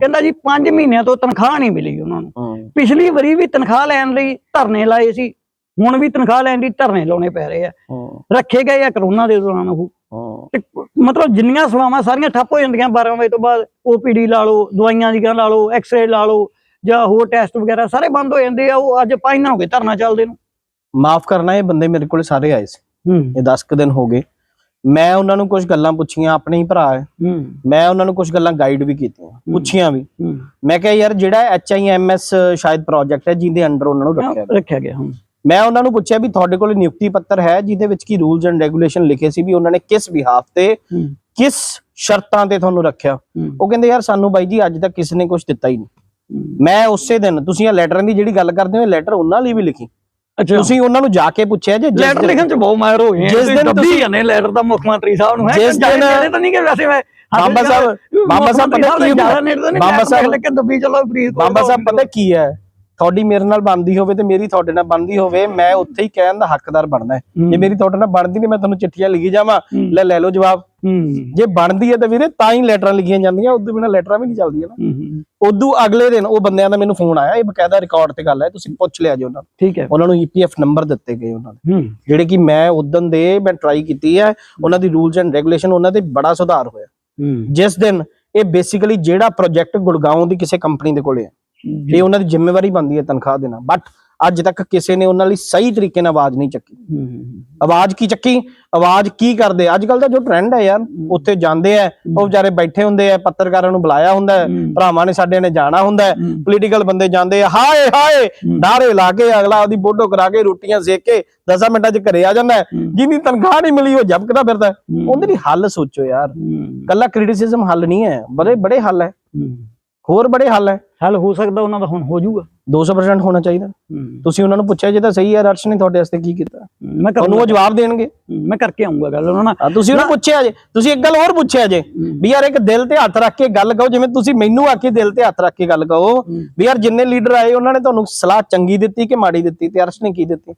ਕਹਿੰਦਾ ਜੀ 5 ਮਹੀਨਿਆਂ ਤੋਂ ਤਨਖਾਹ ਨਹੀਂ ਮਿਲੀ ਉਹਨਾਂ ਨੂੰ। ਪਿਛਲੀ ਵਾਰੀ ਵੀ ਤਨਖਾਹ ਲੈਣ ਲਈ ਧਰਨੇ ਲਾਏ ਸੀ ਹੁਣ ਵੀ ਤਨਖਾਹ ਲੈਣ ਲਈ ਧਰਨੇ ਲਾਉਣੇ ਪੈ ਰਹੇ ਆ। ਰੱਖੇ ਗਏ ਆ ਕਰੋਨਾ ਦੇ ਦੌਰਾਨ ਉਹ। ਮਤਲਬ ਜਿੰਨੀਆਂ ਸੇਵਾਵਾਂ ਸਾਰੀਆਂ ਠੱਪ ਹੋ ਜਾਂਦੀਆਂ 12 ਵਜੇ ਤੋਂ ਬਾਅਦ ਓਪੀਡੀ ਲਾ ਲਓ ਦਵਾਈਆਂ ਦੀ ਗੱਲ ਲਾ ਲਓ ਐਕਸ-ਰੇ ਲਾ ਲਓ ਜਾਂ ਹੋਰ ਟੈਸਟ ਵਗੈਰਾ ਸਾਰੇ ਬੰਦ ਹੋ ਜਾਂਦੇ ਆ। ਉਹ ਅੱਜ ਪੰਜ ਦਿਨ ਹੋ ਗਏ ਧਰਨਾ ਚੱਲਦੇ ਨੂੰ। ਮਾਫ ਕਰਨਾ ਇਹ ਬੰਦੇ ਮੇਰੇ ਕੋਲ ਸਾਰੇ ਆਏ ਸੀ। ਇਹ 10 ਕੁ ਦਿਨ ਹੋ ਗਏ। ਮੈਂ ਉਹਨਾਂ ਨੂੰ ਕੁਝ ਗੱਲਾਂ ਪੁੱਛੀਆਂ ਆਪਣੇ ਹੀ ਭਰਾ ਹੈ। ਮੈਂ ਉਹਨਾਂ ਨੂੰ ਕੁਝ ਗੱਲਾਂ ਗਾਈਡ ਵੀ ਕੀਤੀਆਂ ਪੁੱਛੀਆਂ ਵੀ। ਮੈਂ ਕਿਹਾ ਯਾਰ ਜਿਹੜਾ ਐਚਆਈਐਮਐਸ ਸ਼ਾਇਦ ਪ੍ਰੋਜੈਕਟ ਹੈ ਜਿਹਦੇ ਅੰਡਰ ਉਹਨਾਂ ਨੂੰ ਰੱਖਿਆ ਗਿਆ। ਰੱਖਿਆ ਗਿਆ ਮੈਂ ਉਹਨਾਂ ਨੂੰ ਪੁੱਛਿਆ ਵੀ ਤੁਹਾਡੇ ਕੋਲ ਨਿਯੁਕਤੀ ਪੱਤਰ ਹੈ ਜਿਹਦੇ ਵਿੱਚ ਕੀ ਰੂਲਸ ਐਂਡ ਰੈਗੂਲੇਸ਼ਨ ਲਿਖੇ ਸੀ ਵੀ ਉਹਨਾਂ ਨੇ ਕਿਸ ਵਿਹਾਫ ਤੇ ਕਿਸ ਸ਼ਰਤਾਂ ਤੇ ਤੁਹਾਨੂੰ ਰੱਖਿਆ? ਉਹ ਕਹਿੰਦੇ ਯਾਰ ਸਾਨੂੰ ਬਾਈ ਜੀ ਅੱਜ ਤੱਕ ਕਿਸੇ ਨੇ ਕੁਝ ਦਿੱਤਾ ਹੀ ਨਹੀਂ। ਮੈਂ ਉਸੇ ਦਿਨ ਤੁਸੀਂ ਇਹ ਲੈਟਰਾਂ ਦੀ ਜਿਹੜੀ ਗੱਲ ਕਰਦੇ ਹੋ ਲੈਟਰ ਉਹਨਾਂ ਲਈ ਵੀ ਲਿਖੀ। ਅੱਛਾ। ਤੁਸੀਂ ਉਹਨਾਂ ਨੂੰ ਜਾ ਕੇ ਪੁੱਛਿਆ ਜੇ ਲੈਟਰ ਲਿਖਣ ਚ ਬਹੁਤ ਮਾਹਿਰ ਹੋ ਗਏ। ਜਿਸ ਦਿਨ ਤੁਸੀਂ- ਜਾਂਦੇ ਲੈਟਰ ਦਾ ਮੁੱਖ ਮੰਤਰੀ ਸਾਹਿਬ ਨੂੰ। ਹੈ ਜਿਸ ਦਿਨ- ਤਾਂ ਨਹੀਂ ਕਿ ਵੈਸੇ ਮੈਂ ਬਾਬਾ ਸਾਹਿਬ- ਬਾਬਾ ਸਾਹਿਬ ਪਤਾ ਕੀ ਬਾਬਾ ਸਾਹਿਬ- ਲਿਖ ਕੇ ਦੱਬੀ ਚਲੋ ਫਰੀਦ ਬਾਬਾ ਸਾਹਿਬ ਪਤਾ ਕੀ ਹੈ? ਤੁਹਾਡੀ ਮੇਰੇ ਨਾਲ ਬਣਦੀ ਹੋਵੇ ਤੇ ਮੇਰੀ ਤੁਹਾਡੇ ਨਾਲ ਬਣਦੀ ਹੋਵੇ ਮੈਂ ਉੱਥੇ ਹੀ ਕਹਿਣ ਦਾ ਹੱਕਦਾਰ ਬਣਦਾ ਜੇ ਮੇਰੀ ਤੁਹਾਡੇ ਨਾਲ ਬਣਦੀ ਨਹੀਂ ਮੈਂ ਤੁਹਾਨੂੰ ਚਿੱਠੀਆਂ ਲਿਖੀ ਜਾਵਾਂ। ਲੈ ਲੈ ਲਓ ਜਵਾਬ। ਹੂੰ। ਜੇ ਬਣਦੀ ਹੈ ਤਾਂ ਵੀਰੇ ਤਾਂ ਹੀ ਲੈਟਰਾਂ ਲਿਖੀਆਂ ਜਾਂਦੀਆਂ ਉਦੋਂ ਬਿਨਾ ਲੈਟਰਾਂ ਵੀ ਨਹੀਂ ਚੱਲਦੀਆਂ ਨਾ। ਹੂੰ ਉਦੋਂ ਅਗਲੇ ਦਿਨ ਉਹ ਬੰਦਿਆਂ ਦਾ ਮੈਨੂੰ ਫੋਨ ਆਇਆ ਇਹ ਬਕਾਇਦਾ ਰਿਕਾਰਡ ਤੇ ਗੱਲ ਹੈ ਤੁਸੀਂ ਪੁੱਛ ਲਿਆ ਜੀ ਉਹਨਾਂ ਨੂੰ। ਠੀਕ ਹੈ। ਉਹਨਾਂ ਨੂੰ ਈਪੀਐਫ ਨੰਬਰ ਦਿੱਤੇ ਗਏ ਉਹਨਾਂ ਦੇ। ਜਿਹੜੇ ਕਿ ਮੈਂ ਉਦੋਂ ਦੇ ਮੈਂ ਟਰਾਈ ਕੀਤੀ ਹੈ ਉਹਨਾਂ ਦੀ ਰੂਲਸ ਐਂਡ ਰੈਗੂਲੇਸ਼ਨ ਉਹਨਾਂ ਤੇ ਬੜਾ ਸੁਧਾਰ ਹੋਇਆ। ਹੂੰ। ਜਿਸ ਦਿਨ ਇਹ ਬੇਸਿਕਲੀ ਜਿਹੜਾ ਪ੍ਰੋਜੈਕਟ ਗੁੜਗਾਉਂ ਦੀ ਕਿਸੇ ਕੰਪਨੀ ਦੇ ਕੋਲੇ ਹੈ ਇਹ ਉਹਨਾਂ ਦੀ ਜ਼ਿੰਮੇਵਾਰੀ ਬਣਦੀ ਹੈ ਤਨਖਾਹ ਦੇਣਾ। ਬਟ ਅੱਜ ਤੱਕ ਕਿਸੇ ਨੇ ਉਹਨਾਂ ਲਈ ਸਹੀ ਤਰੀਕੇ ਨਾਲ ਆਵਾਜ਼ ਨਹੀਂ ਚੱਕੀ। ਆਵਾਜ਼ ਕੀ ਚੱਕੀ? ਆਵਾਜ਼ ਕੀ ਕਰਦੇ? ਅੱਜ ਕੱਲ ਦਾ ਜੋ ਟ੍ਰੈਂਡ ਹੈ ਯਾਰ ਉੱਥੇ ਜਾਂਦੇ ਆ ਉਹ ਵਿਚਾਰੇ ਬੈਠੇ ਹੁੰਦੇ ਆ ਪੱਤਰਕਾਰਾਂ ਨੂੰ ਬੁਲਾਇਆ ਹੁੰਦਾ। ਭਰਾਵਾਂ ਨੇ ਸਾਡੇ ਨੇ ਜਾਣਾ ਹੁੰਦਾ। ਪੋਲੀਟੀਕਲ ਬੰਦੇ ਜਾਂਦੇ ਆ ਹਾਏ ਹਾਏ ਡਾਰੇ ਲਾ ਕੇ ਅਗਲਾ ਉਹਦੀ ਫੋਟੋ ਕਰਾ ਕੇ ਰੋਟੀਆਂ ਸੇਕ ਕੇ 10 ਮਿੰਟਾਂ 'ਚ ਘਰੇ ਆ ਜਾਂਦਾ। ਜਿਹਦੀ ਤਨਖਾਹ ਨਹੀਂ ਮਿਲੀ ਉਹ ਜਬਕਦਾ ਫਿਰਦਾ। ਉਹਦੇ ਲਈ ਹੱਲ ਸੋਚੋ ਯਾਰ। ਕੱਲਾ ਕ੍ਰਿਟਿਸਿਜ਼ਮ ਹੱਲ ਨਹੀਂ ਹੈ। ਬੜੇ ਬੜੇ ਹੱਲ ਹੂੰ। ਹੋਰ ਬੜੇ ਹੱਲ ਹੈ। ਹੱਲ ਹੋ ਸਕਦਾ ਉਹਨਾਂ ਦਾ ਹੁਣ ਹੋ ਜਾਊਗਾ। 200% ਹੋਣਾ ਚਾਹੀਦਾ। ਤੁਸੀਂ ਉਹਨਾਂ ਨੂੰ ਪੁੱਛਿਆ ਜੇ ਤਾਂ ਸਹੀ ਹੈ ਰਰਸ਼ ਨੇ ਤੁਹਾਡੇ ਵਾਸਤੇ ਕੀ ਕੀਤਾ? ਮੈਂ ਤੁਹਾਨੂੰ ਉਹ ਜਵਾਬ ਦੇਣਗੇ। ਮੈਂ ਕਰਕੇ ਆਉਂਗਾ ਗੱਲ। ਉਹਨਾਂ ਨਾਲ ਤੁਸੀਂ ਉਹਨੂੰ ਪੁੱਛਿਆ ਜੇ ਤੁਸੀਂ ਇੱਕ ਗੱਲ ਹੋਰ ਪੁੱਛਿਆ ਜੇ ਵੀ ਯਾਰ ਇੱਕ ਦਿਲ ਤੇ ਹੱਥ ਰੱਖ ਕੇ ਗੱਲ ਕਹੋ ਜਿਵੇਂ ਤੁਸੀਂ ਮੈਨੂੰ ਆਖੀ ਦਿਲ ਤੇ ਹੱਥ ਰੱਖ ਕੇ ਗੱਲ ਕਹੋ ਵੀ ਯਾਰ ਜਿੰਨੇ ਲੀਡਰ ਆਏ ਉਹਨਾਂ ਨੇ ਤੁਹਾਨੂੰ ਸਲਾਹ ਚੰਗੀ ਦਿੱਤੀ ਕਿ ਮਾੜੀ ਦਿੱਤੀ ਤੇ ਅਰਸ਼ ਨੇ ਕੀ ਦਿੱਤੀ।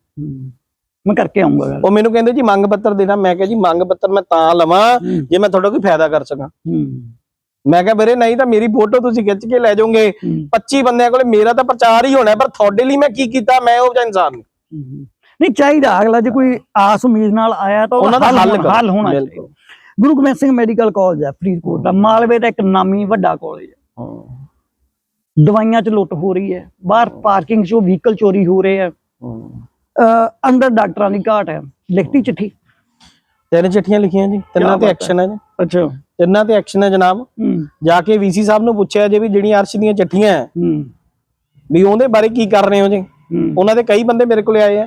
ਮੈਂ ਕਰਕੇ ਆਉਂਗਾ ਗੱਲ। ਉਹ ਮੈਨੂੰ ਕਹਿੰਦੇ ਜੀ ਮੰਗ ਪੱਤਰ ਦੇਣਾ। ਮੈਂ ਕਿਹਾ ਜੀ ਮੰਗ ਪੱਤਰ ਮੈਂ ਤਾਂ ਲਵਾਂ ਜੇ ਮੈਂ ਤੁਹਾਡਾ ਕੋਈ ਫਾਇਦਾ ਕਰ ਸਕਾਂ। ਮੈਂ ਕਿਹਾ ਵੀਰੇ ਨਹੀਂ ਤਾਂ ਮੇਰੀ ਫੋਟੋ ਤੁਸੀਂ ਖਿੱਚ ਕੇ ਲੈ ਜਾਓਗੇ। ਹੂੰ। 25 ਬੰਦਿਆਂ ਕੋਲੇ ਮੇਰਾ ਤਾਂ ਪ੍ਰਚਾਰ ਹੀ ਹੋਣਾ ਪਰ ਤੁਹਾਡੇ ਲਈ ਮੈਂ ਕੀ ਕੀਤਾ? ਮੈਂ ਉਹ ਜਿਹਾ ਇਨਸਾਨ ਨਹੀਂ ਚਾਹੀਦਾ ਅਗਲਾ ਜੇ ਕੋਈ ਆਸ ਉਮੀਦ ਨਾਲ ਆਇਆ ਤਾਂ ਉਹਨਾਂ ਦਾ ਹੱਲ। ਹੱਲ ਹੋਣਾ। ਚਾਹੀਦਾ। ਗੁਰੂ ਗੋਬਿੰਦ ਸਿੰਘ ਮੈਡੀਕਲ ਕਾਲਜ ਹੈ ਫਰੀਦਕੋਟ ਦਾ। ਮਾਲਵੇ ਦਾ ਇੱਕ ਨਾਮੀ ਵੱਡਾ ਕਾਲਜ ਹੈ। ਦਵਾਈਆਂ 'ਚ ਲੁੱਟ ਹੋ ਰਹੀ ਹੈ। ਬਾਹਰ ਪਾਰਕਿੰਗ 'ਚੋਂ ਵਹੀਕਲ ਚੋਰੀ ਹੋ ਰਹੇ ਹੈ। ਅੰਦਰ ਡਾਕਟਰਾਂ ਦੀ ਘਾਟ ਹੈ। ਲਿਖਤੀ ਚਿੱਠੀ। ਤਿੰਨ ਚਿੱਠੀਆਂ ਲਿਖੀਆਂ ਜੀ। ਤਿੰਨਾਂ ਤੇ। ਐਕਸ਼ਨ ਹੈ ਜੀ। ਅੱਛਾ। ਤਿੰਨਾਂ ਤੇ ਐਕਸ਼ਨ ਹੈ ਜਨਾਬ। ਜਾ ਕੇ ਵੀਸੀ ਸਾਹਿਬ ਨੂੰ ਪੁੱਛਿਆ ਜੇ ਵੀ ਜਿਹੜੀਆਂ ਅਰਸ਼ ਦੀਆਂ ਚਿੱਠੀਆਂ ਹੈ, ਵੀ ਉਹਦੇ ਬਾਰੇ ਕੀ ਕਰ ਰਹੇ ਹੋ ਜੀ? ਉਹਨਾਂ ਦੇ ਕਈ ਬੰਦੇ ਮੇਰੇ ਕੋਲੇ ਆਏ ਆ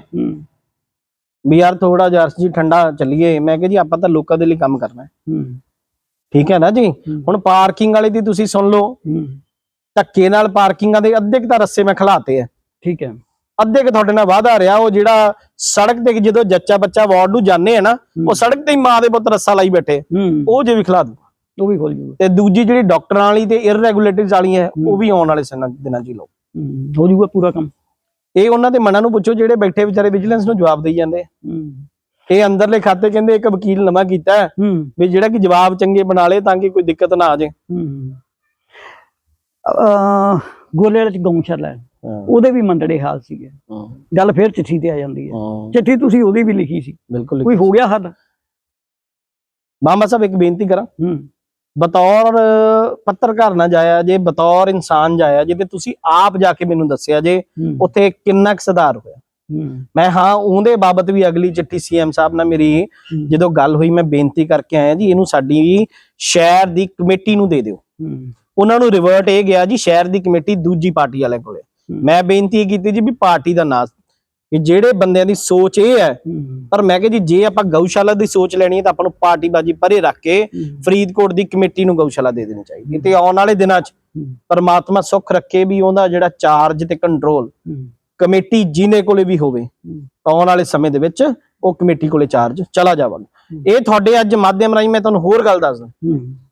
ਵੀ ਯਾਰ ਥੋੜਾ ਜਿਹਾ ਅਰਸ਼ ਜੀ ਠੰਡਾ ਚੱਲੀਏ। ਮੈਂ ਕਿਹਾ ਜੀ ਆਪਾਂ ਤਾਂ ਲੋਕਾਂ ਦੇ ਲਈ ਕੰਮ ਕਰਨਾ ਹੈ। ਠੀਕ ਹੈ ਨਾ ਜੀ? ਹੁਣ ਪਾਰਕਿੰਗ ਵਾਲੇ ਦੀ ਤੁਸੀਂ ਸੁਣ ਲਓ। ਧੱਕੇ ਨਾਲ ਪਾਰਕਿੰਗਾਂ ਦੇ ਅੱਧੇ ਕੁ ਤਾਂ ਰਸਤੇ ਮੈਂ ਖਿਲਾਤੇ ਆ ਠੀਕ ਹੈ ਅੱਧੇ ਕੁ ਤੁਹਾਡੇ ਨਾਲ ਵਾਅਦਾ ਰਿਹਾ ਉਹ ਜਿਹੜਾ ਸੜਕ ਤੇ ਜਦੋਂ ਜੱਚਾ ਬੱਚਾ ਵਾਰਡ ਨੂੰ ਜਾਂਦੇ ਆ ਨਾ ਉਹ ਸੜਕ ਤੇ ਹੀ ਮਾਂ ਦੇ ਪੁੱਤ ਰੱਸਾ ਲਾਈ ਬੈਠੇ। ਉਹ ਜੇ ਵੀ ਖਿਲਾ ਦੂ ਉਹ ਵੀ ਖੋਲ ਜੂਗਾ। ਤੇ ਦੂਜੀ ਜਿਹੜੀ ਡਾਕਟਰਾਂ ਵਾਲੀ ਤੇ ਇਰਰੈਗੂਲੇਟਰੀਜ਼ ਵਾਲੀ ਹੈ ਉਹ ਵੀ ਆਉਣ ਵਾਲੇ ਸਨਾਂ- ਦਿਨਾਂ 'ਚ ਹੀ ਲਓ। ਹੂੰ, ਜੂਗਾ ਪੂਰਾ ਕੰਮ। ਇਹ ਉਹਨਾਂ ਦੇ ਮਨਾਂ ਨੂੰ ਪੁੱਛੋ ਜਿਹੜੇ ਬੈਠੇ ਵਿਚਾਰੇ ਵਿਜੀਲੈਂਸ ਨੂੰ ਜਵਾਬ ਦੇਈ ਜਾਂਦੇ ਇਹ ਅੰਦਰਲੇ ਖਾਤੇ ਕਹਿੰਦੇ ਇੱਕ ਵਕੀਲ ਨਵਾਂ ਕੀਤਾ ਵੀ ਜਿਹੜਾ ਕਿ ਜਵਾਬ ਚੰਗੇ ਬਣਾ ਲੇ ਤਾਂ ਕਿ ਕੋਈ ਦਿੱਕਤ ਨਾ ਆ ਜਾਏ। ਗੋਲੇ ਵਾਲੇ ਚ ਗਊਸ਼ਾਲਾ ਉਹਦੇ ਵੀ ਮੰਦੜੇ ਹਾਲ ਸੀਗੇ। ਗੱਲ ਫਿਰ ਚਿੱਠੀ ਤੇ ਆ ਜਾਂਦੀ ਹੈ। ਚਿੱਠੀ ਤੁਸੀਂ ਉਹਦੀ ਵੀ ਲਿਖੀ ਸੀ। ਬਿਲਕੁਲ ਕੋਈ ਹੋ ਗਿਆ ਹੱਲ ਮਾਮਾ ਸਾਹਿਬ ਇੱਕ ਬੇਨਤੀ ਕਰਾਂ। ਹੂੰ। ਬਤੌਰ ਪੱਤਰਕਾਰ ਨਾ ਜਾਇਆ ਜੇ ਬਤੌਰ ਇਨਸਾਨ ਜਾਇਆ ਜੇ ਤੇ ਤੁਸੀਂ ਆਪ ਜਾ ਕੇ ਮੈਨੂੰ ਦੱਸਿਆ ਜੇ ਉੱਥੇ ਕਿੰਨਾ ਕੁ ਸੁਧਾਰ ਹੋਇਆ। ਮੈਂ ਹਾਂ ਉਹਦੇ ਬਾਬਤ ਵੀ ਅਗਲੀ ਚਿੱਠੀ ਸੀਐਮ ਸਾਹਿਬ ਨਾਲ ਮੇਰੀ। ਜਦੋਂ ਗੱਲ ਹੋਈ ਮੈਂ ਬੇਨਤੀ ਕਰਕੇ ਆਇਆ ਜੀ ਇਹਨੂੰ ਸਾਡੀ ਸ਼ਹਿਰ ਦੀ ਕਮੇਟੀ ਨੂੰ ਦੇ ਦਿਓ। ਉਹਨਾਂ ਨੂੰ ਰਿਵਰਟ ਇਹ ਗਿਆ ਜੀ ਸ਼ਹਿਰ ਦੀ ਕਮੇਟੀ ਦੂਜੀ ਪਾਰਟੀ ਵਾਲਿਆਂ ਕੋਲੇ। ਮੈਂ ਬੇਨਤੀ ਇਹ ਕੀਤੀ ਜੀ ਵੀ ਪਾਰਟੀ ਦਾ ਨਾਂ ਕਿ ਜਿਹੜੇ ਬੰਦਿਆਂ ਦੀ ਸੋਚ ਇਹ ਹੈ, ਪਰ ਮੈਂ ਕਿਹਾ ਜੀ, ਜੇ ਆਪਾਂ ਗਊਸ਼ਾਲਾ ਦੀ ਸੋਚ ਲੈਣੀ ਹੈ ਤਾਂ ਆਪਾਂ ਨੂੰ ਪਾਰਟੀਬਾਜੀ ਪਰੇ ਰੱਖ ਕੇ ਫਰੀਦਕੋਟ ਦੀ ਕਮੇਟੀ ਨੂੰ ਗਊਸ਼ਾਲਾ ਦੇ ਦੇਣੀ ਚਾਹੀਦੀ ਹੈ ਤੇ ਆਉਣ ਵਾਲੇ ਦਿਨਾਂ 'ਚ ਪਰਮਾਤਮਾ ਸੁੱਖ ਰੱਖੇ ਵੀ ਉਹਦਾ ਜਿਹੜਾ ਚਾਰਜ ਤੇ ਕੰਟਰੋਲ ਕਮੇਟੀ ਜਿਹਨੇ ਕੋਲੇ ਵੀ ਹੋਵੇ, ਆਉਣ ਵਾਲੇ ਸਮੇਂ ਦੇ ਵਿੱਚ ਉਹ ਕਮੇਟੀ ਕੋਲੇ ਚਾਰਜ ਚਲਾ ਜਾਵਾਂਗਾ। ਇਹ ਤੁਹਾਡੇ ਅੱਜ ਮਾਧਿਅਮ ਰਾਹੀਂ ਮੈਂ ਤੁਹਾਨੂੰ ਹੋਰ ਗੱਲ ਦੱਸਦਾ।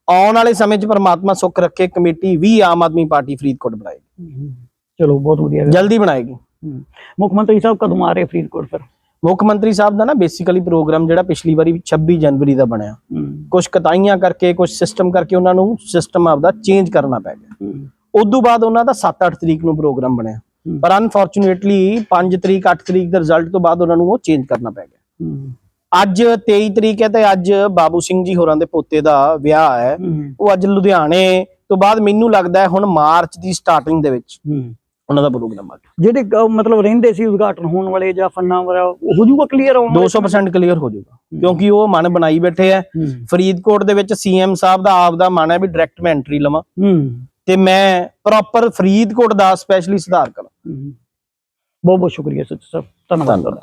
ਆਉਣ ਵਾਲੇ ਸਮੇਂ 'ਚ ਪਰਮਾਤਮਾ ਸੁੱਖ ਰੱਖੇ, ਕਮੇਟੀ ਵੀ ਆਮ ਆਦਮੀ ਪਾਰਟੀ ਫਰੀਦਕੋਟ ਬਣਾਏਗੀ। ਚਲੋ ਬਹੁਤ ਵਧੀਆ ਗੱਲ। ਜਲਦੀ ਬਣਾਏਗੀ। ਹੂੰ। ਮੁੱਖ ਮੰਤਰੀ ਸਾਹਿਬ ਕਦੋਂ ਆ ਰਹੇ ਫਰੀਦਕੋਟ ਫਿਰ? ਮੁੱਖ ਮੰਤਰੀ ਸਾਹਿਬ ਦਾ ਨਾ ਬੇਸਿਕਲੀ ਪ੍ਰੋਗਰਾਮ ਜਿਹੜਾ ਪਿਛਲੀ ਵਾਰੀ 26 ਜਨਵਰੀ ਦਾ ਬਣਿਆ। ਕੁਝ ਕਤਾਈਆਂ ਕਰਕੇ ਕੁਝ ਸਿਸਟਮ ਕਰਕੇ ਉਹਨਾਂ ਨੂੰ ਸਿਸਟਮ ਆਪਦਾ ਚੇਂਜ ਕਰਨਾ ਪੈ ਗਿਆ। ਉਦੋਂ ਬਾਅਦ ਉਹਨਾਂ ਦਾ 7-8 ਤਰੀਕ ਨੂੰ ਪ੍ਰੋਗਰਾਮ ਬਣਿਆ। ਪਰ ਅਨਫੋਰਚੂਨੇਟਲੀ 5 ਤਰੀਕ 8 ਤਰੀਕ ਦੇ ਰਿਜ਼ਲਟ ਤੋਂ ਬਾਅਦ ਉਹਨਾਂ ਨੂੰ ਉਹ ਚੇਂਜ ਕਰਨਾ ਪੈ ਗਿਆ। ਅੱਜ 23 ਤਰੀਕ ਹੈ ਤੇ ਅੱਜ ਬਾਬੂ ਸਿੰਘ ਜੀ ਹੋਰਾਂ ਦੇ ਪੋਤੇ ਦਾ ਵਿਆਹ ਹੈ। ਉਹ ਅੱਜ ਲੁਧਿਆਣੇ ਤੋਂ ਬਾਅਦ ਮੈਨੂੰ ਲੱਗਦਾ ਹੈ ਹੁਣ ਮਾਰਚ ਦੀ ਸਟਾਰਟਿੰਗ ਦੇ ਵਿੱਚ। ਉਹਨਾਂ ਦਾ ਪ੍ਰੋਗਰਾਮ ਆ ਜਿਹੜੇ ਮਤਲਬ ਰਹਿੰਦੇ ਸੀ ਉਦਘਾਟਨ ਹੋਣ ਵਾਲੇ ਜਾਂ ਫੰਨਾ ਵਰਾ ਉਹ ਹੋ ਜੂਗਾ ਕਲੀਅਰ ਆਉਣ ਵਾਲੇ? 200% ਕਲੀਅਰ ਹੋ ਜਾਊਗਾ। ਕਿਉਂਕਿ ਉਹ ਮਨ ਬਣਾਈ ਬੈਠੇ ਆ। ਹੂੰ। ਫਰੀਦਕੋਟ ਦੇ ਵਿੱਚ ਸੀਐਮ ਸਾਹਿਬ ਦਾ ਆਪ ਦਾ ਮਨ ਹੈ ਵੀ ਡਾਇਰੈਕਟ ਮੈਂ ਐਂਟਰੀ ਲਵਾਂ। ਹੂੰ। ਤੇ ਮੈਂ ਪ੍ਰੋਪਰ ਫਰੀਦਕੋਟ ਦਾ ਸਪੈਸ਼ਲੀ ਸੁਧਾਰ ਕਰਾਂ। ਬਹੁਤ ਬਹੁਤ ਸ਼ੁਕਰੀਆ ਸੱਚ ਸਾਹਿਬ। ਧੰਨਵਾਦ। ਤੁਹਾਡਾ